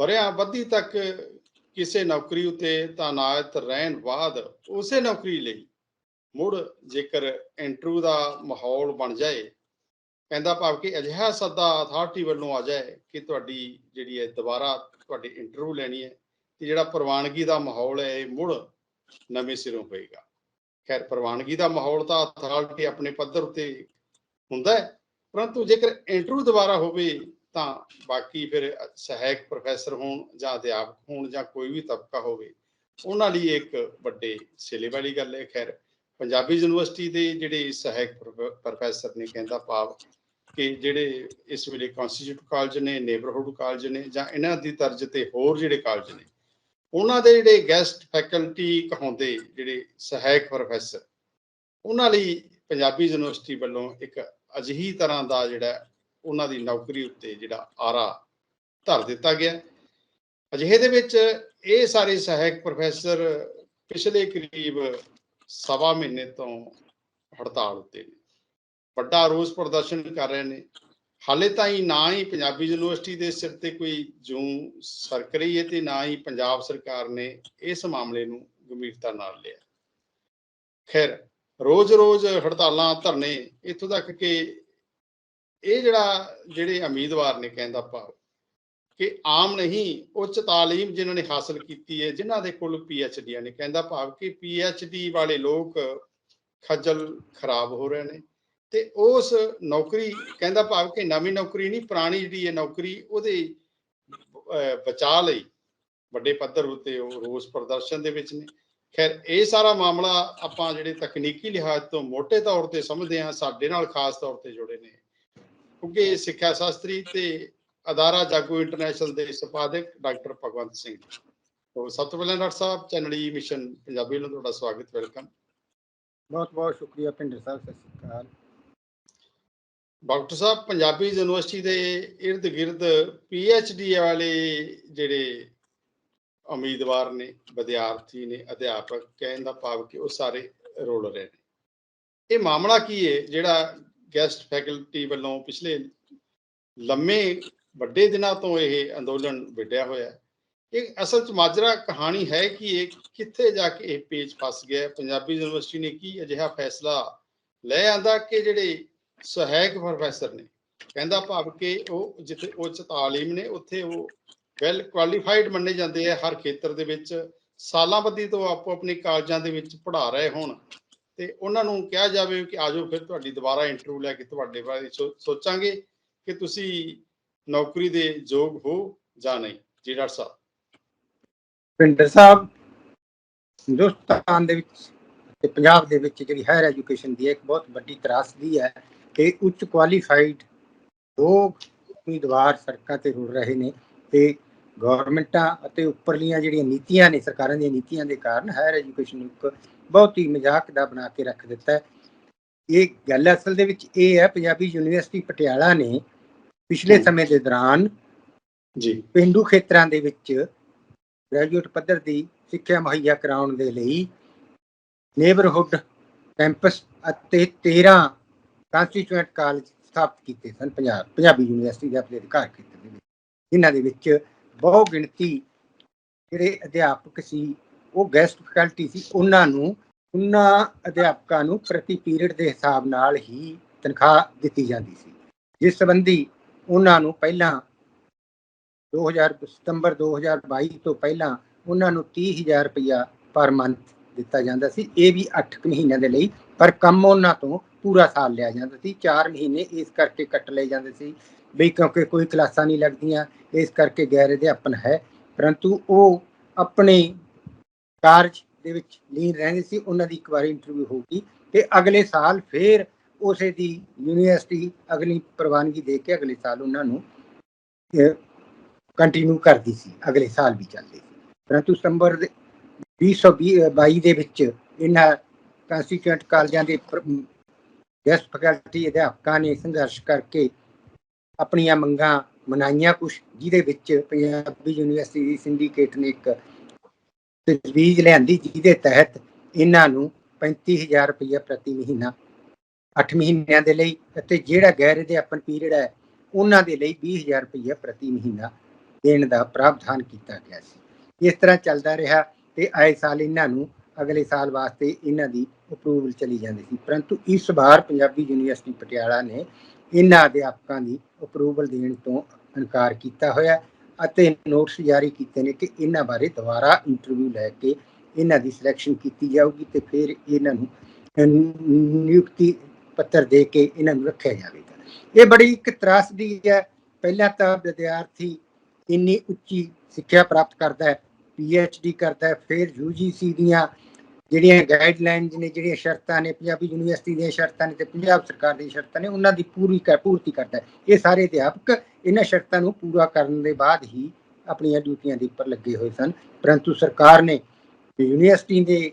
ਵਰਿਆਂ ਬੱਧੀ ਤੱਕ ਕਿਸੇ ਨੌਕਰੀ ਉਤੇ ਤਾਇਨਾਤ ਰਹਿਣ ਬਾਅਦ ਉਸੇ ਨੌਕਰੀ ਲਈ ਮੁੜ ਜੇਕਰ ਇੰਟਰਵਿਊ ਦਾ ਮਾਹੌਲ ਬਣ ਜਾਏ, ਕਹਿੰਦਾ ਭਾਵ ਕਿ ਅਜਿਹਾ ਸੱਦਾ ਅਥਾਰਟੀ ਵੱਲੋਂ ਆ ਜਾਏ ਕਿ ਤੁਹਾਡੀ ਜਿਹੜੀ ਹੈ ਦੁਬਾਰਾ ਤੁਹਾਡੀ ਇੰਟਰਵਿਊ ਲੈਣੀ ਹੈ ਤੇ ਜਿਹੜਾ ਪ੍ਰਵਾਨਗੀ ਦਾ ਮਾਹੌਲ ਹੈ ਇਹ ਮੁੜ ਨਵੇਂ ਸਿਰੋਂ ਹੋਏਗਾ ਖੈਰ, ਪ੍ਰਵਾਨਗੀ ਦਾ ਮਾਹੌਲ ਤਾਂ ਅਥਾਰਟੀ ਆਪਣੇ ਪੱਧਰ ਉਤੇ ਹੁੰਦਾ ਹੈ, ਪਰੰਤੂ ਜੇਕਰ ਇੰਟਰਵਿਊ ਦੁਬਾਰਾ ਹੋਵੇ ਤਾਂ ਬਾਕੀ ਫਿਰ ਸਹਾਇਕ ਪ੍ਰੋਫੈਸਰ ਹੋਣ ਜਾਂ ਅਧਿਆਪਕ ਹੋਣ ਜਾਂ ਕੋਈ ਵੀ ਤਬਕਾ ਹੋਵੇ, ਉਹਨਾਂ ਲਈ ਇੱਕ ਵੱਡੇ ਸਿਲੇ ਵਾਲੀ ਗੱਲ ਹੈ। ਖੈਰ, ਪੰਜਾਬੀ ਯੂਨੀਵਰਸਿਟੀ ਦੇ ਜਿਹੜੇ ਸਹਾਇਕ ਪ੍ਰੋਫੈਸਰ ਨੇ ਕਹਿੰਦਾ ਭਾਵ ਕਿ ਜਿਹੜੇ ਇਸ ਵੇਲੇ ਕਨਸਟੀਟਿਊਟ ਕਾਲਜ ਨੇ ਨੇਬਰਹੁੱਡ ਕਾਲਜ ਨੇ ਜਾਂ ਇਹਨਾਂ ਦੀ ਤਰਜ਼ ਤੇ ਹੋਰ ਜਿਹੜੇ ਕਾਲਜ ਨੇ, ਉਹਨਾਂ ਦੇ ਜਿਹੜੇ ਗੈਸਟ ਫੈਕਲਟੀ ਕਹਾਉਂਦੇ ਜਿਹੜੇ ਸਹਾਇਕ ਪ੍ਰੋਫੈਸਰ, ਉਹਨਾਂ ਲਈ ਪੰਜਾਬੀ ਯੂਨੀਵਰਸਿਟੀ ਵੱਲੋਂ ਇੱਕ ਅਜਿਹੀ ਤਰ੍ਹਾਂ ਦਾ ਜਿਹੜਾ ਉਹਨਾਂ ਦੀ ਨੌਕਰੀ ਉੱਤੇ ਜਿਹੜਾ ਆਰਾ ਧਰ ਦਿੱਤਾ ਗਿਆ। ਅਜਿਹੇ ਦੇ ਵਿੱਚ ਇਹ ਸਾਰੇ ਸਹਾਇਕ ਪ੍ਰੋਫੈਸਰ ਪਿਛਲੇ ਕਰੀਬ ਸਵਾ ਮਹੀਨੇ ਤੋਂ ਹੜਤਾਲ ਉੱਤੇ ਨੇ। ਵੱਡਾ ਰੋਸ ਪ੍ਰਦਰਸ਼ਨ ਕਰ ਰਹੇ ਨੇ। ਹਾਲੇ ਤਾਈਂ ਨਾ ਹੀ ਪੰਜਾਬੀ ਯੂਨੀਵਰਸਿਟੀ ਦੇ ਸਿਰ ਤੇ ਕੋਈ ਜੂੰ ਸਰਕ ਰਹੀ ਹੈ ਤੇ ਨਾ ਹੀ ਪੰਜਾਬ ਸਰਕਾਰ ਨੇ ਇਸ ਮਾਮਲੇ ਨੂੰ ਗੰਭੀਰਤਾ ਨਾਲ ਲਿਆ। ਖੈਰ, ਰੋਜ਼-ਰੋਜ਼ ਹੜਤਾਲਾਂ ਧਰਨੇ, ਇੱਥੋਂ ਤੱਕ ਕਿ ਇਹ ਜਿਹੜਾ ਜਿਹੜੇ ਉਮੀਦਵਾਰ ਨੇ ਕਹਿੰਦਾ ਭਾਵ ਕਿ ਆਮ ਨਹੀਂ ਉੱਚ ਤਾਲੀਮ ਜਿਨ੍ਹਾਂ ਨੇ ਹਾਸਲ ਕੀਤੀ ਹੈ ਜਿਨ੍ਹਾਂ ਦੇ ਕੋਲ ਪੀ ਐਚ ਡੀ ਨੇ ਕਹਿੰਦਾ ਭਾਵ ਕਿ ਪੀ ਐਚ ਡੀ ਵਾਲੇ ਲੋਕ ਖੱਜਲ ਖਰਾਬ ਹੋ ਰਹੇ ਨੇ ਤੇ ਉਸ ਨੌਕਰੀ ਕਹਿੰਦਾ ਭਾਵ ਕਿ ਨਵੀਂ ਨੌਕਰੀ ਨਹੀਂ ਪੁਰਾਣੀ ਜਿਹੜੀ ਹੈ ਨੌਕਰੀ ਉਹਦੇ ਅਹ, ਬਚਾਅ ਲਈ ਵੱਡੇ ਪੱਧਰ ਉੱਤੇ ਉਹ ਰੋਸ ਪ੍ਰਦਰਸ਼ਨ ਦੇ ਵਿੱਚ ਨੇ। ਖੈਰ ਇਹ ਸਾਰਾ ਮਾਮਲਾ ਆਪਾਂ ਜਿਹੜੇ ਤਕਨੀਕੀ ਲਿਹਾਜ਼ ਤੋਂ ਮੋٹے ਤੌਰ ਤੇ ਸਮਝਦੇ ਹਾਂ ਸਾਡੇ ਨਾਲ ਖਾਸ ਤੌਰ ਤੇ ਜੁੜੇ ਨੇ। ਇਹ ਸਿੱਖਿਆ ਸ਼ਾਸਤਰੀ ਤੇ ਅਦਾਰਾ ਜਾਗੋ ਇੰਟਰਨੈਸ਼ਨਲ ਦੇ ਸੰਪਾਦਕ ਡਾਕਟਰ ਭਗਵੰਤ ਸਿੰਘ। ਤੋਂ ਸਭ ਤੋਂ ਪਹਿਲਾਂ doctor sahib channel Mission Punjabi ਨੂੰ ਤੁਹਾਡਾ ਸਵਾਗਤ ਵੈਲਕਮ। ਬਹੁਤ ਬਹੁਤ ਸ਼ੁਕਰੀਆ ਪਿੰਡਰ ਸਾਹਿਬ ਸਤਿ ਸ਼੍ਰੀ ਅਕਾਲ। ਡਾਕਟਰ ਸਾਹਿਬ ਪੰਜਾਬੀ ਯੂਨੀਵਰਸਿਟੀ ਦੇ ਇਰਦ ਗਿਰਦ ਡੀ ਵਾਲੇ ਜਿਹੜੇ ਉਮੀਦਵਾਰ ਨੇ ਵਿਦਿਆਰਥੀ ਨੇ ਅਧਿਆਪਕ ਕਹਿਣ ਦਾ ਭਾਵ ਕਿ ਉਹ ਸਾਰੇ ਰੋਲ ਰਹੇ ਨੇ। ਇਹ ਮਾਮਲਾ ਕੀ ਹੈ? ਜਿਹੜਾ ਗੈਸਟ ਫੈਕਲਟੀ ਵੱਲੋਂ ਪਿਛਲੇ ਲੰਮੇ ਵੱਡੇ ਦਿਨਾਂ ਤੋਂ ਇਹ ਅੰਦੋਲਨ ਵਿੱਢਿਆ ਹੋਇਆ ਇਹ ਅਸਲ ਚ ਮਾਜਰਾ ਕਹਾਣੀ ਹੈ ਕਿ ਇਹ ਕਿੱਥੇ ਜਾ ਕੇ ਇਹ ਪੇਜ ਫਸ ਗਿਆ ਪੰਜਾਬੀ ਯੂਨੀਵਰਸਿਟੀ ਨੇ ਕੀ ਅਜਿਹਾ ਫੈਸਲਾ ਲੈ ਆਂਦਾ ਕਿ ਜਿਹੜੇ ਸਹਾਇਕ ਪ੍ਰੋਫੈਸਰ ਨੇ, ਕਹਿੰਦਾ ਭਾਵ ਕਿ ਉਹ ਜਿੱਥੇ ਉੱਚ ਤਾਲੀਮ ਨੇ, ਉੱਥੇ ਉਹ ਵੈਲ ਕੁਆਲੀਫਾਈਡ ਮੰਨੇ ਜਾਂਦੇ ਆ। ਹਰ ਖੇਤਰ ਦੇ ਵਿੱਚ ਸਾਲਾਂ ਬੱਧੀ ਤੋਂ ਆਪੋ ਆਪਣੇ ਕਾਲਜਾਂ ਦੇ ਵਿੱਚ ਪੜ੍ਹਾ ਰਹੇ ਹੋਣ। ਤੇ ਉਹਨਾਂ ਨੂੰ ਕਿਹਾ ਜਾਵੇ ਕਿ ਆਜੋ ਫਿਰ ਤੁਹਾਡੀ ਦੁਬਾਰਾ ਇੰਟਰਵਿਊ ਲੈ ਕੇ ਤੁਹਾਡੇ ਬਾਰੇ ਸੋਚਾਂਗੇ ਕਿ ਤੁਸੀਂ ਨੌਕਰੀ ਦੇ ਯੋਗ ਹੋ ਜਾਂ ਨਹੀਂ। ਜੀ ਡਾਕਟਰ ਸਾਹਿਬ। ਪਿੰਡਰ ਸਾਹਿਬ, ਹਿੰਦੁਸਤਾਨ ਦੇ ਵਿੱਚ ਤੇ ਪੰਜਾਬ ਦੇ ਵਿੱਚ ਜਿਹੜੀ ਹਾਇਰ ਐਜੂਕੇਸ਼ਨ ਦੀ ਇੱਕ ਬਹੁਤ ਵੱਡੀ ਤਰਾਸਦੀ ਹੈ ਕਿ ਉੱਚ ਕੁਆਲੀਫਾਈਡ ਲੋਕ ਉਮੀਦਵਾਰ ਸੜਕਾਂ ਤੇ ਰੁਲ ਰਹੇ ਨੇ ਤੇ ਗਵਰਨਮੈਂਟਾਂ ਅਤੇ ਉੱਪਰਲੀਆਂ ਜਿਹੜੀਆਂ ਨੀਤੀਆਂ ਨੇ, ਸਰਕਾਰਾਂ ਦੀਆਂ ਨੀਤੀਆਂ ਦੇ ਕਾਰਨ ਹਾਇਰ ਐਜੂਕੇਸ਼ਨ ਨੂੰ ਇੱਕ ਬਹੁਤ ਹੀ ਮਜ਼ਾਕ ਦਾ ਬਣਾ ਕੇ ਰੱਖ ਦਿੱਤਾ ਹੈ। ਇਹ ਗੱਲ ਅਸਲ ਦੇ ਵਿੱਚ ਇਹ ਹੈ ਪੰਜਾਬੀ ਯੂਨੀਵਰਸਿਟੀ ਪਟਿਆਲਾ ਨੇ ਪਿਛਲੇ। ਸਮੇਂ ਦੇ ਦੌਰਾਨ ਜੀ। ਪਿੰਡੂ ਖੇਤਰਾਂ ਦੇ ਵਿੱਚ ਗ੍ਰੈਜੂਏਟ ਪੱਧਰ ਦੀ ਸਿੱਖਿਆ ਮੁਹੱਈਆ ਕਰਾਉਣ ਦੇ ਲਈ ਨੇਬਰਹੁੱਡ ਕੈਂਪਸ ਅਤੇ 13 ਕੰਸਟੀਚੁਐਂਟ ਕਾਲਜ ਸਥਾਪਿਤ ਕੀਤੇ ਸਨ ਪੰਜਾਬ ਪੰਜਾਬੀ ਯੂਨੀਵਰਸਿਟੀ ਦੇ ਆਪਣੇ ਅਧਿਕਾਰ ਖੇਤਰ ਦੇ ਵਿੱਚ। ਜਿਨ੍ਹਾਂ ਦੇ ਵਿੱਚ ਬਹੁ ਗਿਣਤੀ ਜਿਹੜੇ ਅਧਿਆਪਕ ਸੀ ਉਹ ਗੈਸਟ ਫੈਕਲਟੀ ਸੀ, ਉਹਨਾਂ ਨੂੰ, ਉਹਨਾਂ ਅਧਿਆਪਕਾਂ ਨੂੰ ਪ੍ਰਤੀ ਪੀਰੀਅਡ ਦੇ ਹਿਸਾਬ ਨਾਲ ਹੀ ਤਨਖਾਹ ਦਿੱਤੀ ਜਾਂਦੀ ਸੀ। ਜਿਸ ਸੰਬੰਧੀ ਉਹਨਾਂ ਨੂੰ ਪਹਿਲਾਂ 2000 ਸਤੰਬਰ 2022 ਤੋਂ ਪਹਿਲਾਂ ਉਹਨਾਂ ਨੂੰ 30000 ਰੁਪਇਆ ਪਰ ਮੰਥ ਦਿੱਤਾ ਜਾਂਦਾ ਸੀ। ਇਹ ਵੀ 8 ਮਹੀਨਿਆਂ ਦੇ ਲਈ, ਪਰ ਕੰਮ ਉਹਨਾਂ ਤੋਂ ਪੂਰਾ ਸਾਲ ਲਿਆ ਜਾਂਦਾ ਸੀ। 4 ਮਹੀਨੇ ਇਸ ਕਰਕੇ ਕੱਟ ਲਏ ਜਾਂਦੇ ਸੀ ਵੀ ਕਿਉਂਕਿ ਕੋਈ ਕਲਾਸਾਂ ਨਹੀਂ ਲੱਗਦੀਆਂ, ਇਸ ਕਰਕੇ ਗੈਰ ਅਧਿਆਪਨ ਹੈ। ਪਰੰਤੂ ਉਹ ਆਪਣੇ ਕਾਰਜ ਦੇ ਵਿੱਚ ਲੀਨ ਰਹਿੰਦੇ ਸੀ, ਉਹਨਾਂ ਦੀ ਇੱਕ ਵਾਰੀ ਇੰਟਰਵਿਊ ਹੋਊਗੀ ਤੇ ਅਗਲੇ ਸਾਲ ਫੇਰ ਉਸੇ ਦੀ ਯੂਨੀਵਰਸਿਟੀ ਅਗਲੀ ਪ੍ਰਵਾਨਗੀ ਦੇ ਕੇ ਅਗਲੇ ਸਾਲ ਉਹਨਾਂ ਨੂੰ ਕੰਟੀਨਿਊ ਕਰਦੀ ਸੀ, ਅਗਲੇ ਸਾਲ ਵੀ ਚੱਲਦੀ ਸੀ। ਪਰੰਤੂ ਸਤੰਬਰ ਦੇ 2022 ਦੇ ਵਿੱਚ ਇਹਨਾਂ ਕੰਸਟੀਚੁਐਂਟ ਕਾਲਜਾਂ ਦੇ ਗੈਸਟ ਫੈਕਲਟੀ ਅਧਿਆਪਕਾਂ ਨੇ ਸੰਘਰਸ਼ ਕਰਕੇ ਆਪਣੀਆਂ ਮੰਗਾਂ ਮਨਾਈਆਂ ਕੁਛ, ਜਿਹਦੇ ਵਿੱਚ ਪੰਜਾਬੀ ਯੂਨੀਵਰਸਿਟੀ ਦੀ ਸਿੰਡੀਕੇਟ ਨੇ ਇੱਕ ਤਜਵੀਜ਼ ਲਿਆਂਦੀ, ਜਿਹਦੇ ਤਹਿਤ ਇਹਨਾਂ ਨੂੰ 35000 ਰੁਪਏ ਪ੍ਰਤੀ ਮਹੀਨਾ 8 ਮਹੀਨਿਆਂ ਦੇ ਲਈ ਅਤੇ ਜਿਹੜਾ ਗੈਰ ਅਧਿਆਪਨ ਪੀਰੀਅਡ ਹੈ, ਉਹਨਾਂ ਦੇ ਲਈ 20000 ਰੁਪਏ ਪ੍ਰਤੀ ਮਹੀਨਾ ਦੇਣ ਦਾ ਪ੍ਰਾਵਧਾਨ ਕੀਤਾ ਗਿਆ ਸੀ। ਇਸ ਤਰ੍ਹਾਂ ਚੱਲਦਾ ਰਿਹਾ ਤੇ ਆਏ ਸਾਲ ਇਹਨਾਂ ਨੂੰ ਅਗਲੇ ਸਾਲ ਵਾਸਤੇ ਇਹਨਾਂ ਦੀ ਅਪਰੂਵਲ ਚਲੀ ਜਾਂਦੀ ਸੀ। ਪਰੰਤੂ ਇਸ ਵਾਰ ਪੰਜਾਬੀ ਯੂਨੀਵਰਸਿਟੀ ਪਟਿਆਲਾ ਨੇ ਇਹਨਾਂ ਅਧਿਆਪਕਾਂ ਦੀ ਅਪਰੂਵਲ ਦੇਣ ਤੋਂ ਇਨਕਾਰ ਕੀਤਾ ਹੋਇਆ। ਅਤੇ ਨੋਟਸ ਜਾਰੀ ਕੀਤੇ ਨੇ ਕਿ ਇਹਨਾਂ ਬਾਰੇ ਦੁਬਾਰਾ ਇੰਟਰਵਿਊ ਲੈ ਕੇ ਇਹਨਾਂ ਦੀ ਸਿਲੈਕਸ਼ਨ ਕੀਤੀ ਜਾਊਗੀ ਤੇ ਫਿਰ ਇਹਨਾਂ ਨੂੰ ਨਿਯੁਕਤੀ ਪੱਤਰ ਦੇ ਕੇ ਇਹਨਾਂ ਨੂੰ ਰੱਖਿਆ ਜਾਵੇਗਾ। ਇਹ ਬੜੀ ਇੱਕ ਤਰਾਸਦੀ ਹੈ। ਪਹਿਲਾਂ ਤਾਂ ਵਿਦਿਆਰਥੀ ਇੰਨੀ ਉੱਚੀ ਸਿੱਖਿਆ ਪ੍ਰਾਪਤ ਕਰਦਾ ਹੈ ਡੀ ਕਰਦਾ ਹੈ, ਫਿਰ ਯੂਜੀਸੀ ਦੀਆਂ ਜਿਹੜੀਆਂ ਗਾਈਡਲਾਈਨਸ ਨੇ, ਜਿਹੜੀਆਂ ਸ਼ਰਤਾਂ ਨੇ, ਪੰਜਾਬੀ ਯੂਨੀਵਰਸਿਟੀ ਦੀਆਂ ਸ਼ਰਤਾਂ ਨੇ ਤੇ ਪੰਜਾਬ ਸਰਕਾਰ ਦੀਆਂ ਸ਼ਰਤਾਂ ਨੇ, ਉਹਨਾਂ ਦੀ ਪੂਰੀ ਕਰ ਪੂਰਤੀ ਕਰਦਾ ਹੈ। ਇਹ ਸਾਰੇ ਅਧਿਆਪਕ ਇਹਨਾਂ ਸ਼ਰਤਾਂ ਨੂੰ ਪੂਰਾ ਕਰਨ ਦੇ ਬਾਅਦ ਹੀ ਆਪਣੀਆਂ ਡਿਊਟੀਆਂ ਦੇ ਉੱਪਰ ਲੱਗੇ ਹੋਏ ਸਨ। ਪਰੰਤੂ ਸਰਕਾਰ ਨੇ ਯੂਨੀਵਰਸਿਟੀ ਦੇ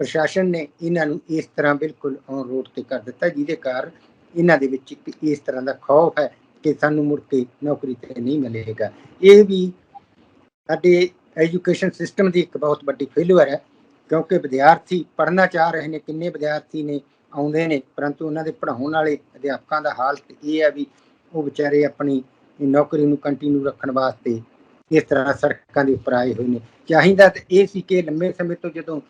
ਪ੍ਰਸ਼ਾਸਨ ਨੇ ਇਹਨਾਂ ਨੂੰ ਇਸ ਤਰ੍ਹਾਂ ਬਿਲਕੁਲ ਔਨ ਰੋਡ ਤੇ ਕਰ ਦਿੱਤਾ, ਜਿਹਦੇ ਕਾਰਨ ਇਹਨਾਂ ਦੇ ਵਿੱਚ ਇੱਕ ਇਸ ਤਰ੍ਹਾਂ ਦਾ ਖੌਫ ਹੈ ਕਿ ਸਾਨੂੰ ਮੁੜ ਕੇ ਨੌਕਰੀ ਤੇ ਨਹੀਂ ਮਿਲੇਗਾ। ਇਹ ਵੀ ਸਾਡੇ ਐਜੂਕੇਸ਼ਨ ਸਿਸਟਮ ਦੀ ਇੱਕ ਬਹੁਤ ਵੱਡੀ ਫੇਲਿਅਰ ਹੈ। ਕਿਉਂਕਿ ਵਿਦਿਆਰਥੀ ਪੜ੍ਹਨਾ ਚਾਹ ਰਹੇ ਨੇ, ਕਿੰਨੇ ਵਿਦਿਆਰਥੀ ਨੇ, ਆਉਂਦੇ ਨੇ, ਪਰੰਤੂ ਉਹਨਾਂ ਦੇ ਪੜ੍ਹਾਉਣ ਵਾਲੇ ਅਧਿਆਪਕਾਂ ਦਾ ਹਾਲਤ ਇਹ ਹੈ ਵੀ ਉਹ ਵਿਚਾਰੇ ਆਪਣੀ ਨੌਕਰੀ ਨੂੰ ਕੰਟੀਨਿਊ ਰੱਖਣ ਵਾਸਤੇ ਇਸ ਤਰ੍ਹਾਂ ਸੜਕਾਂ ਦੇ ਉੱਪਰ ਆਏ ਹੋਏ ਨੇ। ਚਾਹੀਦਾ ਤਾਂ ਇਹ ਸੀ ਕਿ ਲੰਮੇ ਸਮੇਂ ਤੋਂ ਜਦੋਂ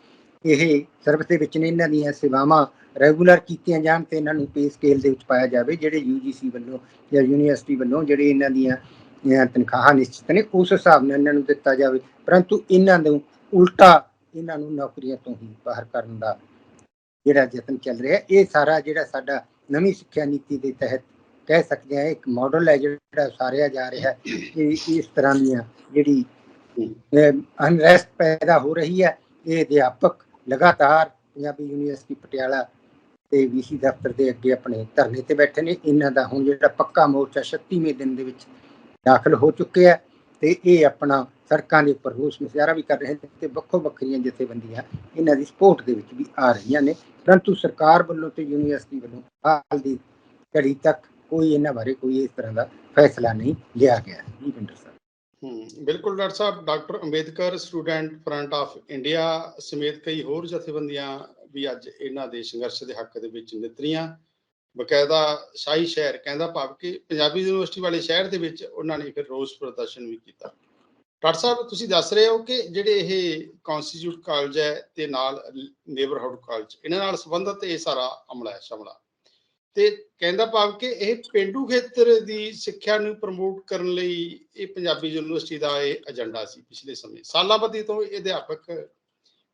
ਇਹ ਸਰਵਿਸ ਦੇ ਵਿੱਚ ਨੇ, ਇਹਨਾਂ ਦੀਆਂ ਸੇਵਾਵਾਂ ਰੈਗੂਲਰ ਕੀਤੀਆਂ ਜਾਣ ਤੇ ਇਹਨਾਂ ਨੂੰ ਪੇ ਸਕੇਲ ਦੇ ਵਿੱਚ ਪਾਇਆ ਜਾਵੇ, ਜਿਹੜੇ ਯੂਜੀਸੀ ਵੱਲੋਂ ਜਾਂ ਯੂਨੀਵਰਸਿਟੀ ਵੱਲੋਂ ਜਿਹੜੇ ਇਹਨਾਂ ਦੀਆਂ ਤਨਖਾਹਾਂ ਨਿਸ਼ਚਿਤ ਨੇ, ਉਸ ਹਿਸਾਬ ਨਾਲ ਇਹਨਾਂ ਨੂੰ ਦਿੱਤਾ ਜਾਵੇ। ਪਰੰਤੂ ਇਹਨਾਂ ਨੂੰ ਉਲਟਾ ਇਹਨਾਂ ਨੂੰ ਨੌਕਰੀਆਂ ਤੋਂ ਹੀ ਬਾਹਰ ਕਰਨ ਦਾ ਜਿਹੜਾ ਯਤਨ ਚੱਲ ਰਿਹਾ ਇਹ ਸਾਰਾ ਜਿਹੜਾ ਸਾਡਾ ਨਵੀਂ ਸਿੱਖਿਆ ਨੀਤੀ ਦੇ ਤਹਿਤ ਕਹਿ ਸਕਦੇ ਹਾਂ, ਇੱਕ ਮਾਡਲ ਹੈ ਜਿਹੜਾ ਉਸਾਰਿਆ ਜਾ ਰਿਹਾ ਹੈ ਕਿ ਇਸ ਤਰ੍ਹਾਂ ਦੀਆਂ ਜਿਹੜੀ ਅਨਰੈਸਟ ਪੈਦਾ ਹੋ ਰਹੀ ਹੈ। ਇਹ ਅਧਿਆਪਕ ਲਗਾਤਾਰ ਪੰਜਾਬੀ ਯੂਨੀਵਰਸਿਟੀ ਪਟਿਆਲਾ ਤੇ ਵੀਸੀ ਦਫ਼ਤਰ ਦੇ ਅੱਗੇ ਆਪਣੇ ਧਰਨੇ ਤੇ ਬੈਠੇ ਨੇ। ਇਹਨਾਂ ਦਾ ਹੁਣ ਜਿਹੜਾ ਪੱਕਾ ਮੋਰਚਾ 36ਵੇਂ ਦਿਨ ਦੇ ਵਿੱਚ ਦਾਖਲ ਹੋ ਚੁੱਕਿਆ ਹੈ ਤੇ ਇਹ ਆਪਣਾ ਸੜਕਾਂ ਦੇ ਉੱਪਰ ਰੋਸ ਮੁਜ਼ਾਹਰਾ ਵੀ ਕਰ ਰਹੇ ਨੇ ਤੇ ਵੱਖੋ ਵੱਖਰੀਆਂ ਜਥੇਬੰਦੀਆਂ ਇਹਨਾਂ ਦੀ ਸਪੋਰਟ ਦੇ ਵਿੱਚ ਵੀ ਆ ਰਹੀਆਂ ਨੇ। ਪਰੰਤੂ ਸਰਕਾਰ ਵੱਲੋਂ ਤੇ ਯੂਨੀਵਰਸਿਟੀ ਵੱਲੋਂ ਹਾਲ ਦੀ ਘੜੀ ਤੱਕ ਕੋਈ ਇਹਨਾਂ ਬਾਰੇ ਕੋਈ ਇਸ ਤਰ੍ਹਾਂ ਦਾ ਫੈਸਲਾ ਨਹੀਂ ਲਿਆ ਗਿਆ। ਜੀ ਪਿੰਡਰ ਸਾਹਿਬ ਹਮ ਬਿਲਕੁਲ doctor Sahib, doctor Ambedkar, student front of India ਸਮੇਤ ਕਈ ਹੋਰ ਜਥੇਬੰਦੀਆਂ ਵੀ ਅੱਜ ਇਹਨਾਂ ਦੇ ਸੰਘਰਸ਼ ਦੇ ਹੱਕ ਦੇ ਵਿੱਚ ਨਿਤਰੀਆਂ। ਬਕਾਇਦਾ ਸ਼ਾਹੀ ਸ਼ਹਿਰ, ਕਹਿੰਦਾ ਭਾਵ ਕਿ ਪੰਜਾਬੀ ਯੂਨੀਵਰਸਿਟੀ ਵਾਲੇ ਸ਼ਹਿਰ ਦੇ ਵਿੱਚ ਉਹਨਾਂ ਨੇ ਫਿਰ ਰੋਸ ਪ੍ਰਦਰਸ਼ਨ ਵੀ ਕੀਤਾ। ਡਾਕਟਰ ਸਾਹਿਬ, ਤੁਸੀਂ ਦੱਸ ਰਹੇ ਹੋ ਕਿ ਜਿਹੜੇ ਇਹ ਕਨਸਟੀਟਿਊਟ ਕਾਲਜ ਹੈ ਤੇ ਨਾਲ ਨੇਬਰਹੁੱਡ ਕਾਲਜ ਇਹਨਾਂ ਨਾਲ ਸੰਬੰਧਿਤ ਇਹ ਸਾਰਾ ਅਮਲਾ ਹੈ, ਸ਼ਮਲਾ। ਤੇ ਕਹਿੰਦਾ ਭਾਵ ਕਿ ਇਹ ਪਿੰਡੂ ਖੇਤਰ ਦੀ ਸਿੱਖਿਆ ਨੂੰ ਪ੍ਰਮੋਟ ਕਰਨ ਲਈ ਇਹ ਪੰਜਾਬੀ ਯੂਨੀਵਰਸਿਟੀ ਦਾ ਇਹ ਏਜੰਡਾ ਸੀ ਪਿਛਲੇ ਸਮੇਂ। ਸਾਲਾਂ ਤੋਂ ਇਹ ਅਧਿਆਪਕ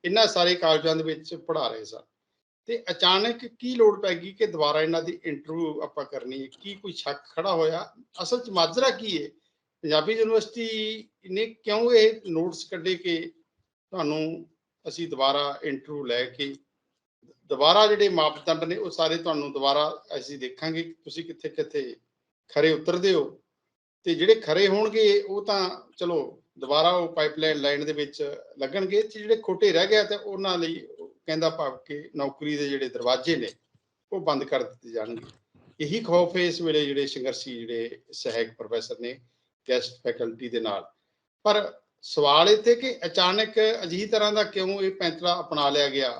ਇਹਨਾਂ ਸਾਰੇ ਕਾਲਜਾਂ ਦੇ ਵਿੱਚ ਪੜ੍ਹਾ ਰਹੇ ਸਨ। ਤੇ ਅਚਾਨਕ ਕੀ ਲੋੜ ਪੈ ਗਈ ਕਿ ਦੁਬਾਰਾ ਇਹਨਾਂ ਦੀ ਇੰਟਰਵਿਊ ਆਪਾਂ ਕਰਨੀ ਹੈ? ਕੀ ਕੋਈ ਸ਼ੱਕ ਖੜਾ ਹੋਇਆ? ਅਸਲ ਚ ਮਾਜਰਾ ਕੀ ਹੈ? ਪੰਜਾਬੀ ਯੂਨੀਵਰਸਿਟੀ ਨੇ ਕਿਉਂ ਇਹ ਨੋਟਸ ਕੱਢੇ ਕਿ ਤੁਹਾਨੂੰ ਅਸੀਂ ਦੁਬਾਰਾ ਇੰਟਰਵਿਊ ਲੈ ਕੇ ਦੁਬਾਰਾ ਜਿਹੜੇ ਮਾਪਦੰਡ ਨੇ ਉਹ ਸਾਰੇ ਤੁਹਾਨੂੰ ਦੁਬਾਰਾ ਅਸੀਂ ਦੇਖਾਂਗੇ ਤੁਸੀਂ ਕਿੱਥੇ ਕਿੱਥੇ ਖਰੇ ਉਤਰਦੇ ਹੋ। ਤੇ ਜਿਹੜੇ ਖਰੇ ਹੋਣਗੇ ਉਹ ਤਾਂ ਚਲੋ ਦੁਬਾਰਾ ਉਹ ਪਾਈਪਲਾਈਨ ਲਾਈਨ ਦੇ ਵਿੱਚ ਲੱਗਣਗੇ। ਤੇ ਜਿਹੜੇ ਖੋਟੇ ਰਹਿ ਗਿਆ ਤੇ ਉਹਨਾਂ ਲਈ ਕਹਿੰਦਾ ਭਾਵ ਕਿ ਨੌਕਰੀ ਦੇ ਜਿਹੜੇ ਦਰਵਾਜ਼ੇ ਨੇ ਉਹ ਬੰਦ ਕਰ ਦਿੱਤੇ ਜਾਣਗੇ। ਇਹੀ ਖੌਫ ਹੈ ਇਸ ਵੇਲੇ ਜਿਹੜੇ ਸੰਘਰਸ਼ੀ ਜਿਹੜੇ ਸਹਾਇਕ ਪ੍ਰੋਫੈਸਰ ਨੇ ਗੈਸਟ ਫੈਕਲਟੀ ਦੇ ਨਾਲ। ਪਰ ਸਵਾਲ ਇੱਥੇ ਕਿ ਅਚਾਨਕ ਅਜਿਹੀ ਤਰ੍ਹਾਂ ਦਾ ਕਿਉਂ ਇਹ ਪੈਂਤਰਾ ਅਪਣਾ ਲਿਆ ਗਿਆ?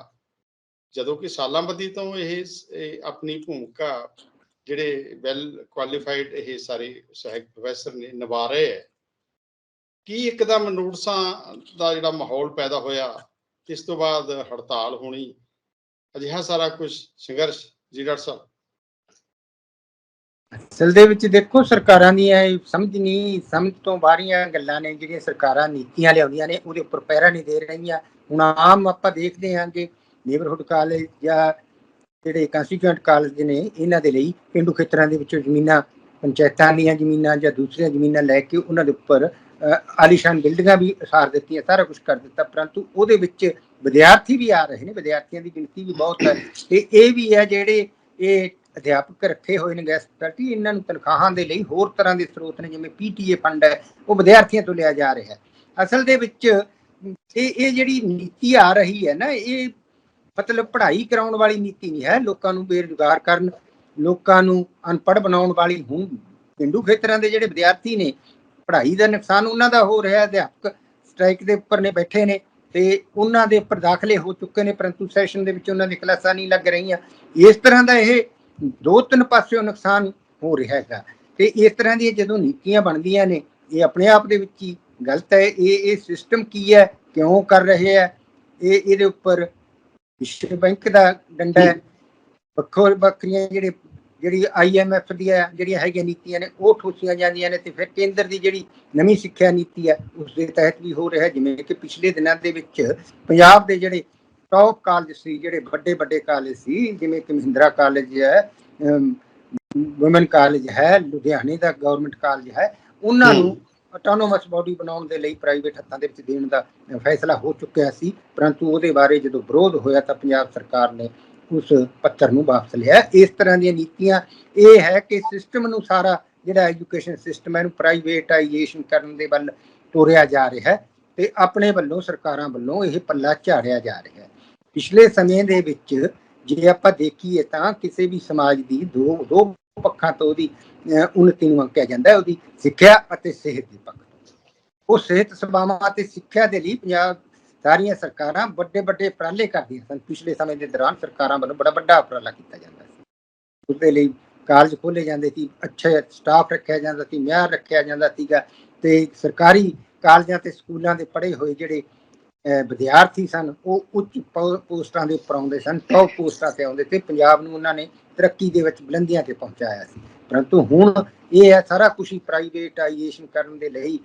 ਜਦੋਂ ਕਿ ਸਾਲਾਂ ਬੱਧੀ ਤੋਂ ਇਹ ਆਪਣੀ ਭੂਮਿਕਾ ਜਿਹੜੇ ਵੈਲ ਕੁਆਲੀਫਾਈਡ ਇਹ ਸਾਰੇ ਸਹਾਇਕ ਪ੍ਰੋਫੈਸਰ ਨੇ ਨਿਭਾ ਰਹੇ ਹੈ। ਕੀ ਇੱਕਦਮ ਨੋਟਸਾਂ ਦਾ ਜਿਹੜਾ ਮਾਹੌਲ ਪੈਦਾ ਹੋਇਆ, ਇਸ ਤੋਂ ਬਾਅਦ ਹੜਤਾਲ ਹੋਣੀ, ਅਜਿਹਾ ਸਾਰਾ ਕੁਝ ਸੰਘਰਸ਼ ਜੀ ਡਾਕਟਰ ਸਾਹਿਬ। ਅਸਲ ਦੇ ਵਿੱਚ ਦੇਖੋ ਸਰਕਾਰਾਂ ਦੀਆਂ ਸਮਝ ਨਹੀਂ, ਸਮਝ ਤੋਂ ਬਾਹਰੀਆਂ ਗੱਲਾਂ ਨੇ ਜਿਹੜੀਆਂ ਸਰਕਾਰਾਂ ਨੀਤੀਆਂ ਲਿਆਉਂਦੀਆਂ ਨੇ, ਉਹਦੇ ਉੱਪਰ ਪਹਿਰਾ ਨਹੀਂ ਦੇ ਰਹੀਆਂ। ਹੁਣ ਆਮ ਆਪਾਂ ਦੇਖਦੇ ਹਾਂ ਕਿ ਨੇਬਰਹੁੱਡ ਕਾਲਜ ਜਾਂ ਜਿਹੜੇ ਕੰਸਟੀਟਿਊਂਟ ਕਾਲਜ ਨੇ, ਇਹਨਾਂ ਦੇ ਲਈ ਪਿੰਡੂ ਖੇਤਰਾਂ ਦੇ ਵਿੱਚੋਂ ਜ਼ਮੀਨਾਂ, ਪੰਚਾਇਤਾਂ ਦੀਆਂ ਜ਼ਮੀਨਾਂ ਜਾਂ ਦੂਸਰੀਆਂ ਜ਼ਮੀਨਾਂ ਲੈ ਕੇ ਉਹਨਾਂ ਦੇ ਉੱਪਰ ਆਲੀਸ਼ਾਨ ਬਿਲਡਿੰਗਾਂ ਵੀ ਉਸਾਰ ਦਿੱਤੀਆਂ, ਸਾਰਾ ਕੁਝ ਕਰ ਦਿੱਤਾ। ਪਰੰਤੂ ਉਹਦੇ ਵਿੱਚ ਵਿਦਿਆਰਥੀ ਵੀ ਆ ਰਹੇ ਨੇ, ਵਿਦਿਆਰਥੀਆਂ ਦੀ ਗਿਣਤੀ ਵੀ ਬਹੁਤ ਹੈ। ਤੇ ਇਹ ਵੀ ਹੈ ਜਿਹੜੇ ਇਹ ਅਧਿਆਪਕ ਰੱਖੇ ਹੋਏ ਨੇ ਗੈਸਟ ਫੈਕਲਟੀ ਇਹਨਾਂ ਨੂੰ ਤਨਖਾਹਾਂ ਦੇ ਲਈ ਹੋਰ ਤਰ੍ਹਾਂ ਦੇ ਸਰੋਤ ਨੇ, ਜਿਵੇਂ ਪੀਟੀਏ ਫੰਡ ਹੈ, ਉਹ ਵਿਦਿਆਰਥੀਆਂ ਤੋਂ ਲਿਆ ਜਾ ਰਿਹਾ ਹੈ। ਅਸਲ ਦੇ ਵਿੱਚ ਇਹ ਇਹ ਜਿਹੜੀ ਨੀਤੀ ਆ ਰਹੀ ਹੈ ਨਾ, ਇਹ ਮਤਲਬ ਪੜ੍ਹਾਈ ਕਰਾਉਣ ਵਾਲੀ ਨੀਤੀ ਨਹੀਂ ਹੈ, ਲੋਕਾਂ ਨੂੰ ਬੇਰੁਜ਼ਗਾਰ ਕਰਨ, ਲੋਕਾਂ ਨੂੰ ਅਨਪੜ੍ਹ ਬਣਾਉਣ ਵਾਲੀ ਹੁਣ, ਪਿੰਡੂ ਖੇਤਰਾਂ ਦੇ ਜਿਹੜੇ ਵਿਦਿਆਰਥੀ ਨੇ, ਪੜ੍ਹਾਈ ਦਾ ਨੁਕਸਾਨ ਉਹਨਾਂ ਦਾ ਹੋ ਰਿਹਾ ਅਧਿਆਪਕ ਸਟ੍ਰਾਈਕ ਦੇ ਉੱਪਰ ਨੇ ਬੈਠੇ ਨੇ, ਤੇ ਉਹਨਾਂ ਦੇ ਉੱਪਰ ਦਾਖਲੇ ਹੋ ਚੁੱਕੇ ਨੇ, ਪਰੰਤੂ ਸੈਸ਼ਨ ਦੇ ਵਿੱਚ ਉਹਨਾਂ ਦੀ ਕਲਾਸਾਂ ਨਹੀਂ ਲੱਗ ਰਹੀਆਂ। ਇਸ ਤਰ੍ਹਾਂ ਦਾ ਇਹ ਦੋ ਤਿੰਨ ਪਾਸਿਓਂ ਨੁਕਸਾਨ ਹੋ ਰਿਹਾ ਹੈਗਾ। ਤੇ ਇਸ ਤਰ੍ਹਾਂ ਦੀਆਂ ਜਦੋਂ ਨੀਤੀਆਂ ਬਣਦੀਆਂ ਨੇ, ਇਹ ਆਪਣੇ ਆਪ ਦੇ ਵਿੱਚ ਹੀ ਗਲਤ ਹੈ। ਇਹ ਇਹ ਸਿਸਟਮ ਕੀ ਹੈ? ਕਿਉਂ ਕਰ ਰਹੇ ਹੈ? ਇਹ, ਇਹਦੇ ਉੱਪਰ ਵਿਸ਼ਵ ਬੈਂਕ ਦਾ ਡੰਡਾ ਹੈ। ਵੱਖੋ ਵੱਖਰੀਆਂ ਜਿਹੜੇ, ਜਿਹੜੀ ਆਈਐਮਐਫ ਦੀਆਂ ਜਿਹੜੀਆਂ ਹੈਗੀਆਂ ਨੀਤੀਆਂ ਨੇ, ਉਹ ਠੋਸੀਆਂ ਜਾਂਦੀਆਂ ਨੇ ਤੇ ਫਿਰ ਕੇਂਦਰ ਦੀ ਜਿਹੜੀ ਨਵੀਂ ਸਿੱਖਿਆ ਨੀਤੀ ਹੈ ਉਸ ਦੇ ਤਹਿਤ ਵੀ ਹੋ ਰਿਹਾ। ਜਿਵੇਂ ਕਿ ਪਿਛਲੇ ਦਿਨਾਂ ਦੇ ਵਿੱਚ ਪੰਜਾਬ ਦੇ ਜਿਹੜੇ ਟੌਪ ਕਾਲਜ ਸੀ ਜਿਹੜੇ ਵੱਡੇ ਵੱਡੇ ਕਾਲਜ ਸੀ ਜਿਵੇਂ ਕਿ ਮਹਿੰਦਰਾ ਕਾਲਜ ਹੈ ਵੂਮਨ ਕਾਲਜ ਹੈ ਲੁਧਿਆਣੇ ਦਾ ਗਵਰਨਮੈਂਟ ਕਾਲਜ ਹੈ ਉਹਨਾਂ ਨੂੰ ਆਟੋਨੋਮਸ ਬਾਡੀ ਬਣਾਉਣ ਦੇ ਲਈ ਪ੍ਰਾਈਵੇਟ ਹੱਥਾਂ ਦੇ ਵਿੱਚ ਦੇਣ ਦਾ ਫੈਸਲਾ ਹੋ ਚੁੱਕਿਆ ਸੀ ਪਰੰਤੂ ਉਹਦੇ ਬਾਰੇ ਜਦੋਂ ਵਿਰੋਧ ਹੋਇਆ ਤਾਂ ਪੰਜਾਬ ਸਰਕਾਰ ਨੇ ਉਸ ਪੱਤਰ ਨੂੰ ਵਾਪਸ ਲਿਆ। ਇਸ ਤਰ੍ਹਾਂ ਦੀਆਂ ਨੀਤੀਆਂ ਇਹ ਹੈ ਕਿ ਸਿਸਟਮ ਨੂੰ ਸਾਰਾ ਜਿਹੜਾ ਐਜੂਕੇਸ਼ਨ ਸਿਸਟਮ ਹੈ ਇਹਨੂੰ ਪ੍ਰਾਈਵੇਟਾਈਜੇਸ਼ਨ ਕਰਨ ਦੇ ਵੱਲ ਤੋਰਿਆ ਜਾ ਰਿਹਾ ਹੈ ਤੇ ਆਪਣੇ ਵੱਲੋਂ ਸਰਕਾਰਾਂ ਵੱਲੋਂ ਇਹ ਪੱਲਾ ਝਾੜਿਆ ਜਾ ਰਿਹਾ ਹੈ। ਪਿਛਲੇ ਸਮੇਂ ਦੇ ਵਿੱਚ ਜੇ ਆਪਾਂ ਦੇਖੀਏ ਤਾਂ ਕਿਸੇ ਵੀ ਸਮਾਜ ਦੀ ਦੋ ਦੋ ਪੱਖਾਂ ਤੋਂ ਉਹਦੀ ਅਹ, ਨੂੰ ਅੰਕਿਆ ਜਾਂਦਾ ਹੈ ਉਹਦੀ ਸਿੱਖਿਆ ਅਤੇ ਸਿਹਤ ਦੇ ਪੱਖ ਉਹ ਸਿਹਤ ਸੇਵਾਵਾਂ ਅਤੇ ਸਿੱਖਿਆ ਦੇ ਲਈ ਪੰਜਾਬ ਸਾਰੀਆਂ ਸਰਕਾਰਾਂ ਵੱਡੇ ਵੱਡੇ ਉਪਰਾਲੇ ਕਰਦੀਆਂ ਸਨ। ਪਿਛਲੇ ਸਮੇਂ ਦੇ ਦੌਰਾਨ ਸਰਕਾਰਾਂ ਵੱਲੋਂ ਬੜਾ ਵੱਡਾ ਉਪਰਾਲਾ ਕੀਤਾ ਜਾਂਦਾ ਸੀ। ਉਸ ਦੇ ਲਈ ਕਾਲਜ ਖੋਲੇ ਜਾਂਦੇ ਸੀ ਅੱਛੇ ਸਟਾਫ ਰੱਖਿਆ ਜਾਂਦਾ ਸੀ ਮਿਆਰ ਰੱਖਿਆ ਜਾਂਦਾ ਸੀਗਾ ਤੇ ਸਰਕਾਰੀ ਕਾਲਜਾਂ ਤੇ ਸਕੂਲਾਂ ਦੇ ਪੜ੍ਹੇ ਹੋਏ ਜਿਹੜੇ ਵਿਦਿਆਰਥੀ ਸਨ, ਉਹ ਉੱਚ ਪੋ- ਪੋਸਟਾਂ ਦੇ ਉੱਪਰ ਆਉਂਦੇ ਸਨ ਟੌਪ ਪੋਸਟਾਂ ਤੇ ਆਉਂਦੇ ਤੇ ਪੰਜਾਬ ਨੂੰ ਉਹਨਾਂ ਨੇ ਤਰੱਕੀ ਦੇ ਵਿੱਚ ਬੁਲੰਦੀਆਂ ਤੇ ਪਹੁੰਚਾਇਆ ਸੀ। ਪਰੰਤੂ ਹੁਣ ਇਹ ਹੈ ਸਾਰਾ ਕੁਝ ਹੀ ਪ੍ਰਾਈਵੇਟਾਈਜੇਸ਼ਨ ਕਰਨ ਦੇ ਲਈ